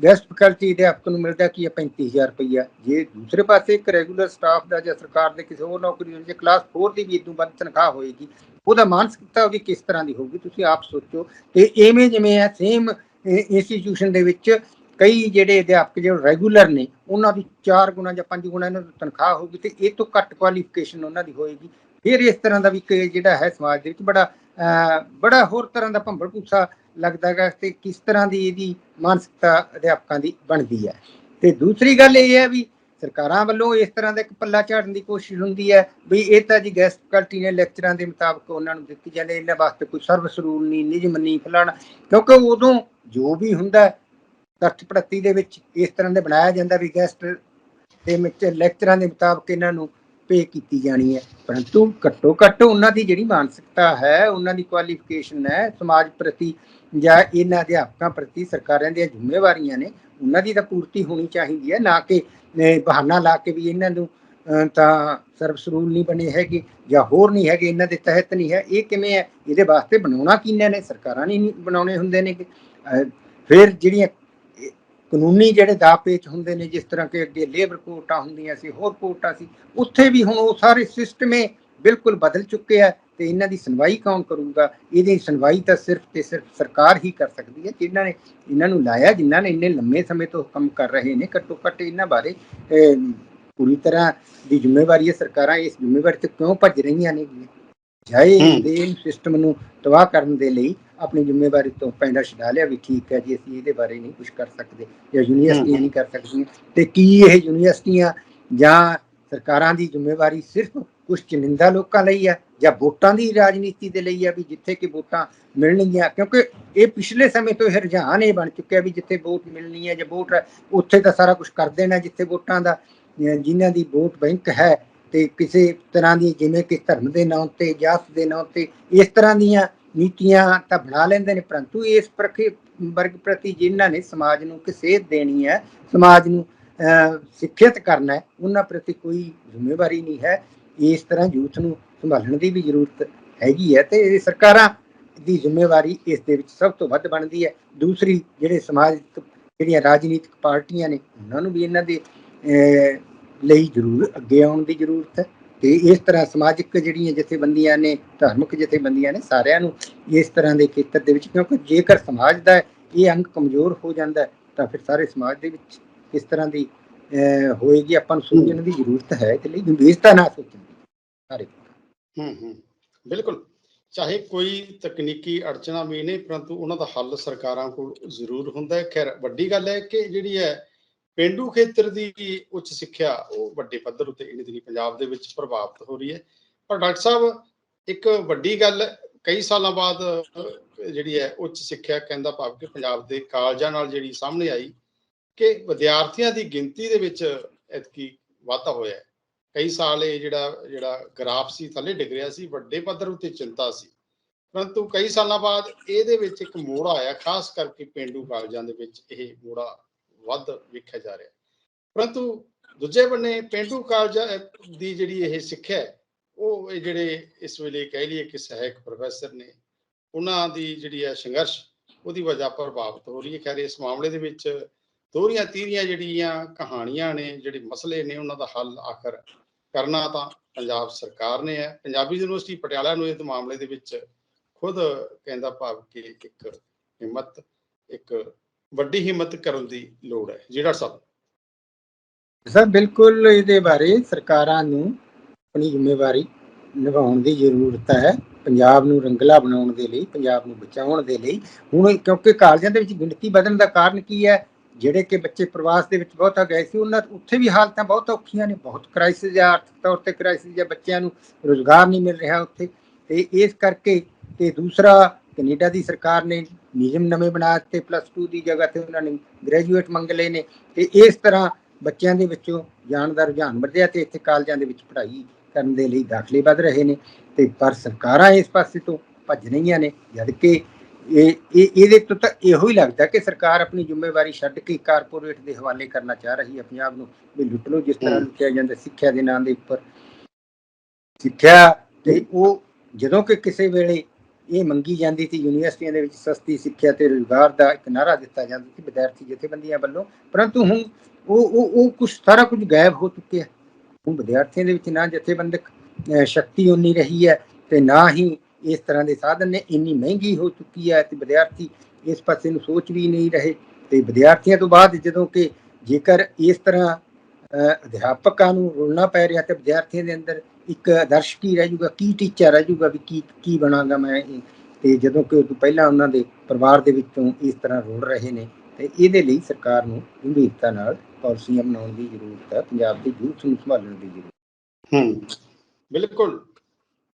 ਬੈਸਟ ਫੈਕਲਟੀ ਅਧਿਆਪਕ ਨੂੰ ਮਿਲਦਾ ਕੀ ਹੈ 35000 ਰੁਪਈਆ। ਜੇ ਦੂਸਰੇ ਪਾਸੇ ਇੱਕ ਰੈਗੂਲਰ ਸਟਾਫ ਦਾ ਜਾਂ ਸਰਕਾਰ ਦੇ ਕਿਸੇ ਹੋਰ ਨੌਕਰੀ ਦੇ ਕਲਾਸ 4 ਦੀ ਵੀ ਇਦੋਂ ਵੱਧ ਤਨਖਾਹ ਹੋਏਗੀ, ਉਹਦਾ ਮਾਨਸਿਕਤਾ ਉਹਦੀ ਕਿਸ ਤਰ੍ਹਾਂ ਦੀ ਹੋਊਗੀ, ਤੁਸੀਂ ਆਪ ਸੋਚੋ। ਤੇ ਐਵੇਂ ਜਿਵੇਂ ਹੈ ਸੇਮ ਇੰਸਟੀਟਿਊਸ਼ਨ ਦੇ ਵਿੱਚ ਕਈ ਜਿਹੜੇ ਅਧਿਆਪਕ ਜਿਹੜੇ ਰੈਗੂਲਰ ਨੇ, ਉਹਨਾਂ ਦੀ 4 ਗੁਣਾ ਜਾਂ 5 ਗੁਣਾ ਇਹਨਾਂ ਦੀ ਤਨਖਾਹ ਹੋਊਗੀ ਤੇ ਇਹ ਤੋਂ ਘੱਟ ਕੁਆਲੀਫਿਕੇਸ਼ਨ ਉਹਨਾਂ ਦੀ ਹੋਏਗੀ। ਫਿਰ ਇਸ ਤਰ੍ਹਾਂ ਦਾ ਵੀ ਇੱਕ ਜਿਹੜਾ ਹੈ ਸਮਾਜ ਦੇ ਵਿੱਚ ਬੜਾ ਬੜਾ ਹੋਰ ਤਰ੍ਹਾਂ ਦਾ ਭੰਬਲ ਭੂਸਾ ਲੱਗਦਾ ਹੈਗਾ ਤੇ ਕਿਸ ਤਰ੍ਹਾਂ ਦੀ ਇਹਦੀ ਮਾਨਸਿਕਤਾ ਅਧਿਆਪਕਾਂ ਦੀ ਬਣਦੀ ਹੈ। ਤੇ ਦੂਸਰੀ ਗੱਲ ਇਹ ਹੈ ਵੀ ਸਰਕਾਰਾਂ ਵੱਲੋਂ ਇਸ ਤਰ੍ਹਾਂ ਦਾ ਇੱਕ ਪੱਲਾ ਝਾੜਨ ਦੀ ਕੋਸ਼ਿਸ਼ ਹੁੰਦੀ ਹੈ ਵੀ ਇਹ ਤਾਂ ਜੀ ਗੈਸਟ ਫੈਕਲਟੀ ਨੇ ਲੈਕਚਰਾਂ ਦੇ ਮੁਤਾਬਕ ਉਹਨਾਂ ਨੂੰ ਦਿੱਤੀ ਜਾਂਦੇ ਇਹਨਾਂ ਵਾਸਤੇ ਕੋਈ ਸਰਵਿਸ ਰੂਲ ਨਹੀਂ ਨਿਯਮ ਨਹੀਂ ਫਲਾਣਾ ਕਿਉਂਕਿ ਉਦੋਂ ਜੋ ਵੀ ਹੁੰਦਾ ਹੈ, ਤੱਥ ਪ੍ਰਤੀ ਦੇ ਵਿੱਚ ਇਸ ਤਰ੍ਹਾਂ ਦੇ ਬਣਾਇਆ ਜਾਂਦਾ ਵੀ ਗੈਸਟ ਦੇ ਵਿੱਚ ਲੈਕਚਰਾਂ ਦੇ ਮੁਤਾਬਕ ਇਹਨਾਂ ਨੂੰ ਪੇ ਕੀਤੀ ਜਾਣੀ ਹੈ। ਪਰੰਤੂ ਘੱਟੋ ਘੱਟ ਉਹਨਾਂ ਦੀ ਜਿਹੜੀ ਮਾਨਸਿਕਤਾ ਹੈ, ਉਹਨਾਂ ਦੀ ਕੁਆਲੀਫਿਕੇਸ਼ਨ ਹੈ, ਸਮਾਜ ਪ੍ਰਤੀ ਜਾਂ ਇਹਨਾਂ ਅਧਿਆਪਕਾਂ ਪ੍ਰਤੀ, ਸਰਕਾਰਾਂ ਦੀਆਂ ਜ਼ਿੰਮੇਵਾਰੀਆਂ ਨੇ, ਉਹਨਾਂ ਦੀ ਤਾਂ ਪੂਰਤੀ ਹੋਣੀ ਚਾਹੀਦੀ ਹੈ। ਨਾ ਕਿ ਬਹਾਨਾ ਲਾ ਕੇ ਵੀ ਇਹਨਾਂ ਨੂੰ ਤਾਂ ਸਰਬਸਰੂਲ ਨਹੀਂ ਬਣੇ ਹੈਗੇ ਜਾਂ ਹੋਰ ਨਹੀਂ ਹੈਗੇ, ਇਹਨਾਂ ਦੇ ਤਹਿਤ ਨਹੀਂ ਹੈ। ਇਹ ਕਿਵੇਂ ਹੈ? ਇਹਦੇ ਵਾਸਤੇ ਬਣਾਉਣਾ ਕਿੰਨੇ ਨੇ? ਸਰਕਾਰਾਂ ਨਹੀਂ ਬਣਾਉਣੇ ਹੁੰਦੇ ਨੇ ਫਿਰ ਜਿਹੜੀਆਂ ਕਾਨੂੰਨੀ ਜਿਹੜੇ ਦਾਅ ਪੇਚ ਹੁੰਦੇ ਨੇ ਜਿਸ ਤਰ੍ਹਾਂ ਕਿ ਅੱਗੇ ਲੇਬਰ ਕੋਰਟਾਂ ਹੁੰਦੀਆਂ ਸੀ ਹੋਰ ਕੋਰਟਾਂ ਸੀ ਉੱਥੇ ਵੀ ਹੁਣ ਉਹ ਸਾਰੇ ਸਿਸਟਮੇ ਬਿਲਕੁਲ ਬਦਲ ਚੁੱਕੇ ਆ ਤੇ ਇਹਨਾਂ ਦੀ ਸੁਣਵਾਈ ਕੌਣ ਕਰੂਗਾ ਇਹਦੀ ਸੁਣਵਾਈ ਤਾਂ ਸਿਰਫ ਤੇ ਸਿਰਫ ਸਰਕਾਰ ਹੀ ਕਰ ਸਕਦੀ ਹੈ ਜਿਨ੍ਹਾਂ ਨੇ ਇਹਨਾਂ ਨੂੰ ਲਾਇਆ ਜਿਨ੍ਹਾਂ ਨੇ ਇੰਨੇ ਲੰਮੇ ਸਮੇਂ ਤੋਂ ਕੰਮ ਕਰ ਰਹੇ ਨੇ ਘੱਟੋ ਘੱਟ ਇਹਨਾਂ ਬਾਰੇ ਪੂਰੀ ਤਰ੍ਹਾਂ ਦੀ ਜ਼ਿੰਮੇਵਾਰੀ ਹੈ ਸਰਕਾਰਾਂ ਇਸ ਜ਼ਿੰਮੇਵਾਰੀ ਤੋਂ ਕਿਉਂ ਭੱਜ ਰਹੀਆਂ ਨੇ ਜਾਏ। ਦੇ ਸਿਸਟਮ ਨੂੰ ਤਬਾਹ ਕਰਨ ਦੇ ਲਈ ਆਪਣੀ ਜ਼ਿੰਮੇਵਾਰੀ ਤੋਂ ਪੈਂਡਾ ਛਡਾ ਲਿਆ ਵੀ ਠੀਕ ਹੈ ਜੀ ਅਸੀਂ ਇਹਦੇ ਬਾਰੇ ਨਹੀਂ ਕੁਝ ਕਰ ਸਕਦੇ ਜਾਂ ਯੂਨੀਵਰਸਿਟੀਆਂ ਨਹੀਂ ਕਰ ਸਕਦੀਆਂ। ਤੇ ਕੀ ਇਹ ਯੂਨੀਵਰਸਿਟੀਆਂ ਜਾਂ ਸਰਕਾਰਾਂ ਦੀ ਜ਼ਿੰਮੇਵਾਰੀ ਸਿਰਫ ਕੁਝ ਚੁਣਿੰਦਾ ਲੋਕਾਂ ਲਈ ਹੈ ਜਾਂ ਵੋਟਾਂ ਦੀ ਰਾਜਨੀਤੀ ਦੇ ਲਈ ਹੈ ਵੀ ਜਿੱਥੇ ਕਿ ਵੋਟਾਂ ਮਿਲਣਗੀਆਂ? ਕਿਉਂਕਿ ਇਹ ਪਿਛਲੇ ਸਮੇਂ ਤੋਂ ਇਹ ਰੁਝਾਨ ਇਹ ਬਣ ਚੁੱਕਿਆ ਵੀ ਜਿੱਥੇ ਵੋਟ ਮਿਲਣੀ ਹੈ ਜਾਂ ਵੋਟ ਉੱਥੇ ਤਾਂ ਸਾਰਾ ਕੁਝ ਕਰ ਦੇਣਾ ਜਿੱਥੇ ਵੋਟਾਂ ਦਾ ਜਿਨ੍ਹਾਂ ਦੀ ਵੋਟ ਬੈਂਕ ਹੈ ਤੇ ਕਿਸੇ ਤਰ੍ਹਾਂ ਦੀ ਜਿਵੇਂ ਕਿ ਧਰਮ ਦੇ ਨਾਂ ਤੇ ਜਾਤ ਦੇ ਨਾਂ ਤੇ ਇਸ ਤਰ੍ਹਾਂ ਦੀਆਂ ਨੀਤੀਆਂ ਤਾਂ ਬਣਾ ਲੈਂਦੇ ਨੇ, ਪਰੰਤੂ ਇਸ ਪ੍ਰਖੇ, ਵਰਗ ਪ੍ਰਤੀ ਜਿਨ੍ਹਾਂ ਨੇ ਸਮਾਜ ਨੂੰ ਕਿ ਸੇਧ ਦੇਣੀ ਹੈ, ਸਮਾਜ ਨੂੰ ਸਿੱਖਿਅਤ ਕਰਨਾ ਹੈ, ਉਹਨਾਂ ਪ੍ਰਤੀ ਕੋਈ ਜ਼ਿੰਮੇਵਾਰੀ ਨਹੀਂ ਹੈ। ਇਸ ਤਰ੍ਹਾਂ ਯੂਥ ਨੂੰ ਸੰਭਾਲਣ ਦੀ ਵੀ ਜ਼ਰੂਰਤ ਹੈਗੀ ਹੈ ਤੇ ਇਹ ਸਰਕਾਰਾਂ ਦੀ ਜ਼ਿੰਮੇਵਾਰੀ ਇਸ ਦੇ ਵਿੱਚ ਸਭ ਤੋਂ ਵੱਧ ਬਣਦੀ ਹੈ। ਦੂਸਰੀ ਜਿਹੜੇ ਸਮਾਜ ਜਿਹੜੀਆਂ ਰਾਜਨੀਤਿਕ ਪਾਰਟੀਆਂ ਨੇ, ਉਹਨਾਂ ਨੂੰ ਵੀ ਇਹਨਾਂ ਦੇ ਲਈ ਜ਼ਰੂਰ, ਅੱਗੇ ਆਉਣ ਦੀ ਜ਼ਰੂਰਤ ਹੈ। ਤੇ ਇਸ ਤਰ੍ਹਾਂ ਸਮਾਜਿਕ ਜਿਹੜੀਆਂ ਜਥੇਬੰਦੀਆਂ ਨੇ ਧਾਰਮਿਕ ਜਥੇਬੰਦੀਆਂ ਨੇ ਸਾਰਿਆਂ ਨੂੰ ਇਸ ਤਰ੍ਹਾਂ ਦੇ ਖੇਤਰ ਦੇ ਵਿੱਚ ਕਿਉਂਕਿ ਜੇਕਰ ਸਮਾਜ ਦਾ ਇਹ ਅੰਗ ਕਮਜ਼ੋਰ ਹੋ ਜਾਂਦਾ ਤਾਂ ਫਿਰ ਸਾਰੇ ਸਮਾਜ ਦੇ ਵਿੱਚ ਕਿਸ ਤਰ੍ਹਾਂ ਦੀ ਅਹ, ਹੋਏਗੀ ਆਪਾਂ ਨੂੰ ਸੋਚਣ ਦੀ ਜ਼ਰੂਰਤ ਹੈ ਤੇ ਲਈ ਗੰਭੀਰਤਾ ਨਾਲ ਸੋਚਣ ਦੀ ਸਾਰੇ ਹੂੰ ਹੂੰ ਬਿਲਕੁਲ। ਚਾਹੇ ਕੋਈ ਤਕਨੀਕੀ ਅੜਚਨਾ ਵੀ ਨਹੀਂ ਪਰੰਤੂ ਉਹਨਾਂ ਦਾ ਹੱਲ ਸਰਕਾਰਾਂ ਕੋਲ ਜ਼ਰੂਰ ਹੁੰਦਾ ਹੈ। ਖੈਰ ਵੱਡੀ ਗੱਲ ਹੈ ਕਿ ਜਿਹੜੀ ਹੈ ਪਿੰਡੂ ਖੇਤਰ ਦੀ ਉੱਚ ਸਿੱਖਿਆ ਉਹ ਵੱਡੇ ਪੱਧਰ ਉੱਤੇ ਇਹਨੇ ਦਿਨੀ ਪੰਜਾਬ ਦੇ ਵਿੱਚ ਪ੍ਰਭਾਵਿਤ ਹੋ ਰਹੀ ਹੈ। ਪਰ ਡਾਕਟਰ ਸਾਹਿਬ, ਇੱਕ ਵੱਡੀ ਗੱਲ ਕਈ ਸਾਲਾਂ ਬਾਅਦ ਜਿਹੜੀ ਹੈ ਉੱਚ ਸਿੱਖਿਆ ਕਹਿੰਦਾ ਭਾਵ ਕਿ ਪੰਜਾਬ ਦੇ ਕਾਲਜਾਂ ਨਾਲ ਜਿਹੜੀ ਸਾਹਮਣੇ ਆਈ ਕਿ ਵਿਦਿਆਰਥੀਆਂ ਦੀ ਗਿਣਤੀ ਦੇ ਵਿੱਚ ਐਤਕੀ ਵਾਧਾ ਹੋਇਆ ਹੈ। ਕਈ ਸਾਲ ਇਹ ਜਿਹੜਾ ਜਿਹੜਾ ਗ੍ਰਾਫ ਸੀ, ਥੱਲੇ ਡਿੱਗ ਰਿਹਾ ਸੀ, ਵੱਡੇ ਪੱਧਰ ਉੱਤੇ ਚਿੰਤਾ ਸੀ। ਪਰੰਤੂ ਕਈ ਸਾਲਾਂ ਬਾਅਦ ਇਹਦੇ ਵਿੱਚ ਇੱਕ ਮੋੜ ਆਇਆ, ਖਾਸ ਕਰਕੇ ਪਿੰਡੂ ਕਾਲਜਾਂ ਦੇ ਵਿੱਚ ਇਹ ਮੋੜਾ ਵੱਧ ਵੇਖਿਆ ਜਾ ਰਿਹਾ ਪਰੰਤੂ ਦੂਜੇ ਬੰਨੇ ਪਿੰਡੂ ਕਾਲਜਾਂ ਦੀ ਜਿਹੜੀ ਇਹ ਸਿੱਖਿਆ ਉਹ ਜਿਹੜੇ ਇਸ ਵੇਲੇ ਕਹਿ ਲਈਏ ਕਿ ਸਹਾਇਕ ਪ੍ਰੋਫੈਸਰ ਨੇ, ਉਹਨਾਂ ਦੀ ਜਿਹੜੀ ਹੈ ਸੰਘਰਸ਼, ਉਹਦੀ ਵਜ੍ਹਾ ਪ੍ਰਭਾਵਿਤ ਹੋ ਰਹੀ ਹੈ। ਖੈਰ, ਇਸ ਮਾਮਲੇ ਦੇ ਵਿੱਚ ਦੋਹਰੀਆਂ ਤੀਰੀਆਂ ਜਿਹੜੀਆਂ ਕਹਾਣੀਆਂ ਨੇ, ਜਿਹੜੇ ਮਸਲੇ ਨੇ, ਉਹਨਾਂ ਦਾ ਹੱਲ ਆਖਰ ਕਰਨਾ ਤਾਂ ਪੰਜਾਬ ਸਰਕਾਰ ਨੇ ਹੈ। ਪੰਜਾਬੀ ਯੂਨੀਵਰਸਿਟੀ ਪਟਿਆਲਾ ਨੂੰ ਇਸ ਮਾਮਲੇ ਦੇ ਵਿੱਚ ਖੁਦ ਕਹਿੰਦਾ ਭਾਵ ਕਿ ਇੱਕ ਹਿੰਮਤ, ਇੱਕ ਵੱਡੀ ਹਿੰਮਤ ਕਰਨ ਦੀ ਲੋੜ ਹੈ, ਜਿਹੜਾ ਸਭ। ਸਰ, ਬਿਲਕੁਲ ਇਹਦੇ ਬਾਰੇ ਸਰਕਾਰਾਂ ਨੂੰ ਆਪਣੀ ਜ਼ਿੰਮੇਵਾਰੀ ਨਿਭਾਉਣ ਦੀ ਜ਼ਰੂਰਤ ਹੈ, ਪੰਜਾਬ ਨੂੰ ਰੰਗਲਾ ਬਣਾਉਣ ਦੇ ਲਈ, ਪੰਜਾਬ ਨੂੰ ਬਚਾਉਣ ਦੇ ਲਈ। ਹੁਣ ਕਿਉਂਕਿ ਕਾਲਜਾਂ ਦੇ ਵਿੱਚ ਗਿਣਤੀ ਵਧਣ ਦਾ ਕਾਰਨ ਕੀ ਹੈ, ਜਿਹੜੇ ਕਿ ਬੱਚੇ ਪ੍ਰਵਾਸ ਦੇ ਵਿੱਚ ਬਹੁਤਾ ਗਏ ਸੀ, ਉਹਨਾਂ ਉੱਥੇ ਵੀ ਹਾਲਤਾਂ ਬਹੁਤ ਔਖੀਆਂ ਨੇ, ਬਹੁਤ ਕ੍ਰਾਈਸਿਸ ਹੈ ਆਰਥਿਕ ਤੌਰ ਤੇ ਕ੍ਰਾਈਸਿਸ ਹੈ ਬੱਚਿਆਂ ਨੂੰ ਰੋਜ਼ਗਾਰ ਨਹੀਂ ਮਿਲ ਰਿਹਾ ਉੱਥੇ। ਤੇ ਇਸ ਕਰਕੇ ਤੇ ਦੂਸਰਾ ਕੈਨੇਡਾ ਦੀ ਸਰਕਾਰ ਨੇ ਨਿਯਮ ਨਵੇਂ ਬਣਾ ਦਿੱਤੇ ਪਲੱਸ 2 ਦੀ ਜਗ੍ਹਾ ਤੇ ਉਹਨਾਂ ਨੇ ਗ੍ਰੈਜੂਏਟ ਮੰਗ ਲਏ ਨੇ ਤੇ ਇਸ ਤਰ੍ਹਾਂ ਬੱਚਿਆਂ ਦੇ ਵਿੱਚੋਂ ਜਾਣ ਦਾ ਰੁਝਾਨ ਵਧਿਆ ਤੇ ਇੱਥੇ ਕਾਲਜਾਂ ਦੇ ਵਿੱਚ ਪੜ੍ਹਾਈ ਕਰਨ ਦੇ ਲਈ ਦਾਖਲੇ ਵਧ ਰਹੇ ਨੇ ਤੇ ਪਰ ਸਰਕਾਰਾਂ ਇਸ ਪਾਸੇ ਤੋਂ ਭੱਜ ਰਹੀਆਂ ਨੇ ਜਦ ਕਿ ਇਹ ਇਹ ਇਹਦੇ ਤੋਂ ਤਾਂ ਇਹੋ ਹੀ ਲੱਗਦਾ ਕਿ ਸਰਕਾਰ ਆਪਣੀ ਜ਼ਿੰਮੇਵਾਰੀ ਛੱਡ ਕੇ ਕਾਰਪੋਰੇਟ ਦੇ ਹਵਾਲੇ ਕਰਨਾ ਚਾਹ ਰਹੀ ਹੈ ਪੰਜਾਬ ਨੂੰ ਵੀ ਲੁੱਟ ਲਓ ਜਿਸ ਤਰ੍ਹਾਂ। ਲੁੱਟਿਆ ਜਾਂਦਾ ਸਿੱਖਿਆ ਦੇ ਨਾਂ ਦੇ ਉੱਪਰ ਸਿੱਖਿਆ ਤੇ ਉਹ ਜਦੋਂ ਕਿ ਕਿਸੇ ਵੇਲੇ ਇਹ ਮੰਗੀ ਜਾਂਦੀ ਸੀ, ਯੂਨੀਵਰਸਿਟੀਆਂ ਦੇ ਵਿੱਚ ਸਸਤੀ ਸਿੱਖਿਆ ਤੇ ਰੁਜ਼ਗਾਰ ਦਾ ਇੱਕ ਨਾਰਾ ਦਿੱਤਾ ਜਾਂਦਾ ਸੀ ਵਿਦਿਆਰਥੀ ਜਥੇਬੰਦੀਆਂ ਵੱਲੋਂ। ਪਰੰਤੂ ਹੁਣ ਉਹ ਉਹ ਉਹ ਕੁਝ ਸਾਰਾ ਕੁਝ ਗਾਇਬ ਹੋ ਚੁੱਕਿਆ। ਹੁਣ ਵਿਦਿਆਰਥੀਆਂ ਦੇ ਵਿੱਚ ਨਾ ਜਥੇਬੰਦਕ ਸ਼ਕਤੀ ਉਨੀ ਰਹੀ ਹੈ ਤੇ ਨਾ ਹੀ ਇਸ ਤਰ੍ਹਾਂ ਦੇ ਸਾਧਨ ਨੇ, ਇੰਨੀ ਮਹਿੰਗੀ ਹੋ ਚੁੱਕੀ ਹੈ ਤੇ ਵਿਦਿਆਰਥੀ ਇਸ ਪਾਸੇ ਨੂੰ ਸੋਚ ਵੀ ਨਹੀਂ ਰਹੇ। ਤੇ ਵਿਦਿਆਰਥੀਆਂ ਤੋਂ ਬਾਅਦ ਜਦੋਂ ਕਿ ਜੇਕਰ ਇਸ ਤਰ੍ਹਾਂ ਅਧਿਆਪਕਾਂ ਨੂੰ ਰੋਲਣਾ ਪੈ ਰਿਹਾ ਤੇ ਵਿਦਿਆਰਥੀਆਂ ਦੇ ਅੰਦਰ ਇੱਕ ਆਦਰਸ਼ ਕੀ ਰਹਿ ਜੂਗਾ ਕੀ ਟੀਚਾ ਰਹਿ ਜੂਗਾ ਵੀ ਕੀ ਕੀ ਬਣਾਂਗਾ ਮੈਂ ਤੇ ਜਦੋਂ ਕਿ ਉਦੋਂ ਪਹਿਲਾਂ ਉਹਨਾਂ ਦੇ ਪਰਿਵਾਰ ਦੇ ਵਿੱਚੋਂ ਇਸ ਤਰ੍ਹਾਂ ਰੁਲ ਰਹੇ ਨੇ, ਤੇ ਇਹਦੇ ਲਈ ਸਰਕਾਰ ਨੂੰ ਗੰਭੀਰਤਾ ਨਾਲ ਪਾਲਿਸੀਆਂ ਬਣਾਉਣ ਦੀ ਜ਼ਰੂਰਤ ਹੈ, ਪੰਜਾਬ ਦੇ ਯੂਥ ਨੂੰ ਸੰਭਾਲਣ ਦੀ ਜ਼ਰੂਰਤ ਹੂੰ। ਬਿਲਕੁਲ।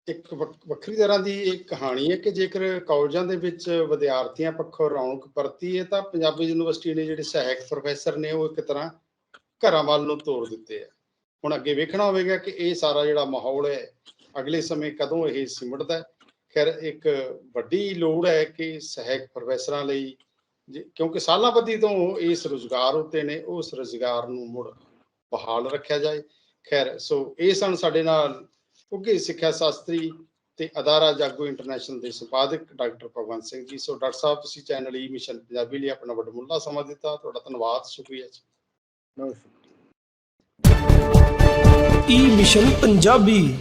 ਇੱਕ ਵੱਖ- ਵੱਖਰੀ ਤਰ੍ਹਾਂ ਦੀ ਇਹ ਕਹਾਣੀ ਹੈ ਕਿ ਜੇਕਰ ਕਾਲਜਾਂ ਦੇ ਵਿੱਚ ਵਿਦਿਆਰਥੀਆਂ ਪੱਖੋਂ ਰੌਣਕ ਪਰਤੀ ਹੈ, ਤਾਂ ਪੰਜਾਬੀ ਯੂਨੀਵਰਸਿਟੀ ਨੇ ਜਿਹੜੇ ਸਹਾਇਕ ਪ੍ਰੋਫੈਸਰ ਨੇ ਉਹ ਇੱਕ ਤਰ੍ਹਾਂ ਘਰਾਂ ਵੱਲ ਨੂੰ ਤੋਰ ਦਿੱਤੇ ਆ। ਹੁਣ ਅੱਗੇ ਵੇਖਣਾ ਹੋਵੇਗਾ ਕਿ ਇਹ ਸਾਰਾ ਜਿਹੜਾ ਮਾਹੌਲ ਹੈ, ਅਗਲੇ ਸਮੇਂ ਕਦੋਂ ਇਹ ਸਿਮਟਦਾ ਖੈਰ, ਇੱਕ ਵੱਡੀ ਲੋੜ ਹੈ ਕਿ ਸਹਾਇਕ ਪ੍ਰੋਫੈਸਰਾਂ ਲਈ, ਜੇ- ਕਿਉਂਕਿ ਸਾਲਾਂ ਬੱਧੀ ਤੋਂ ਇਸ ਰੁਜ਼ਗਾਰ ਉੱਤੇ ਨੇ, ਉਸ ਰੁਜ਼ਗਾਰ ਨੂੰ ਮੁੜ ਬਹਾਲ ਰੱਖਿਆ ਜਾਏ। ਖੈਰ, ਸੋ ਇਹ ਸਨ ਸਾਡੇ ਨਾਲ ਉੱਘੇ ਸਿੱਖਿਆ ਸ਼ਾਸਤਰੀ ਤੇ ਅਦਾਰਾ ਜਾਗੋ ਇੰਟਰਨੈਸ਼ਨਲ ਦੇ ਸੰਪਾਦਕ doctor Bhagwant Singh ji. So doctor ਸਾਹਿਬ, ਤੁਸੀਂ ਚੈਨਲ ਈ ਮਿਸ਼ਨ ਪੰਜਾਬੀ ਲਈ ਆਪਣਾ ਵੱਡਮੁੱਲਾ ਸਮਾਂ ਦਿੱਤਾ। ਤੁਹਾਡਾ ਧੰਨਵਾਦ, ਸ਼ੁਕਰੀਆ ਜੀ। ਨਮਸਕਾਰ ਈ ਮਿਸ਼ਨ ਪੰਜਾਬੀ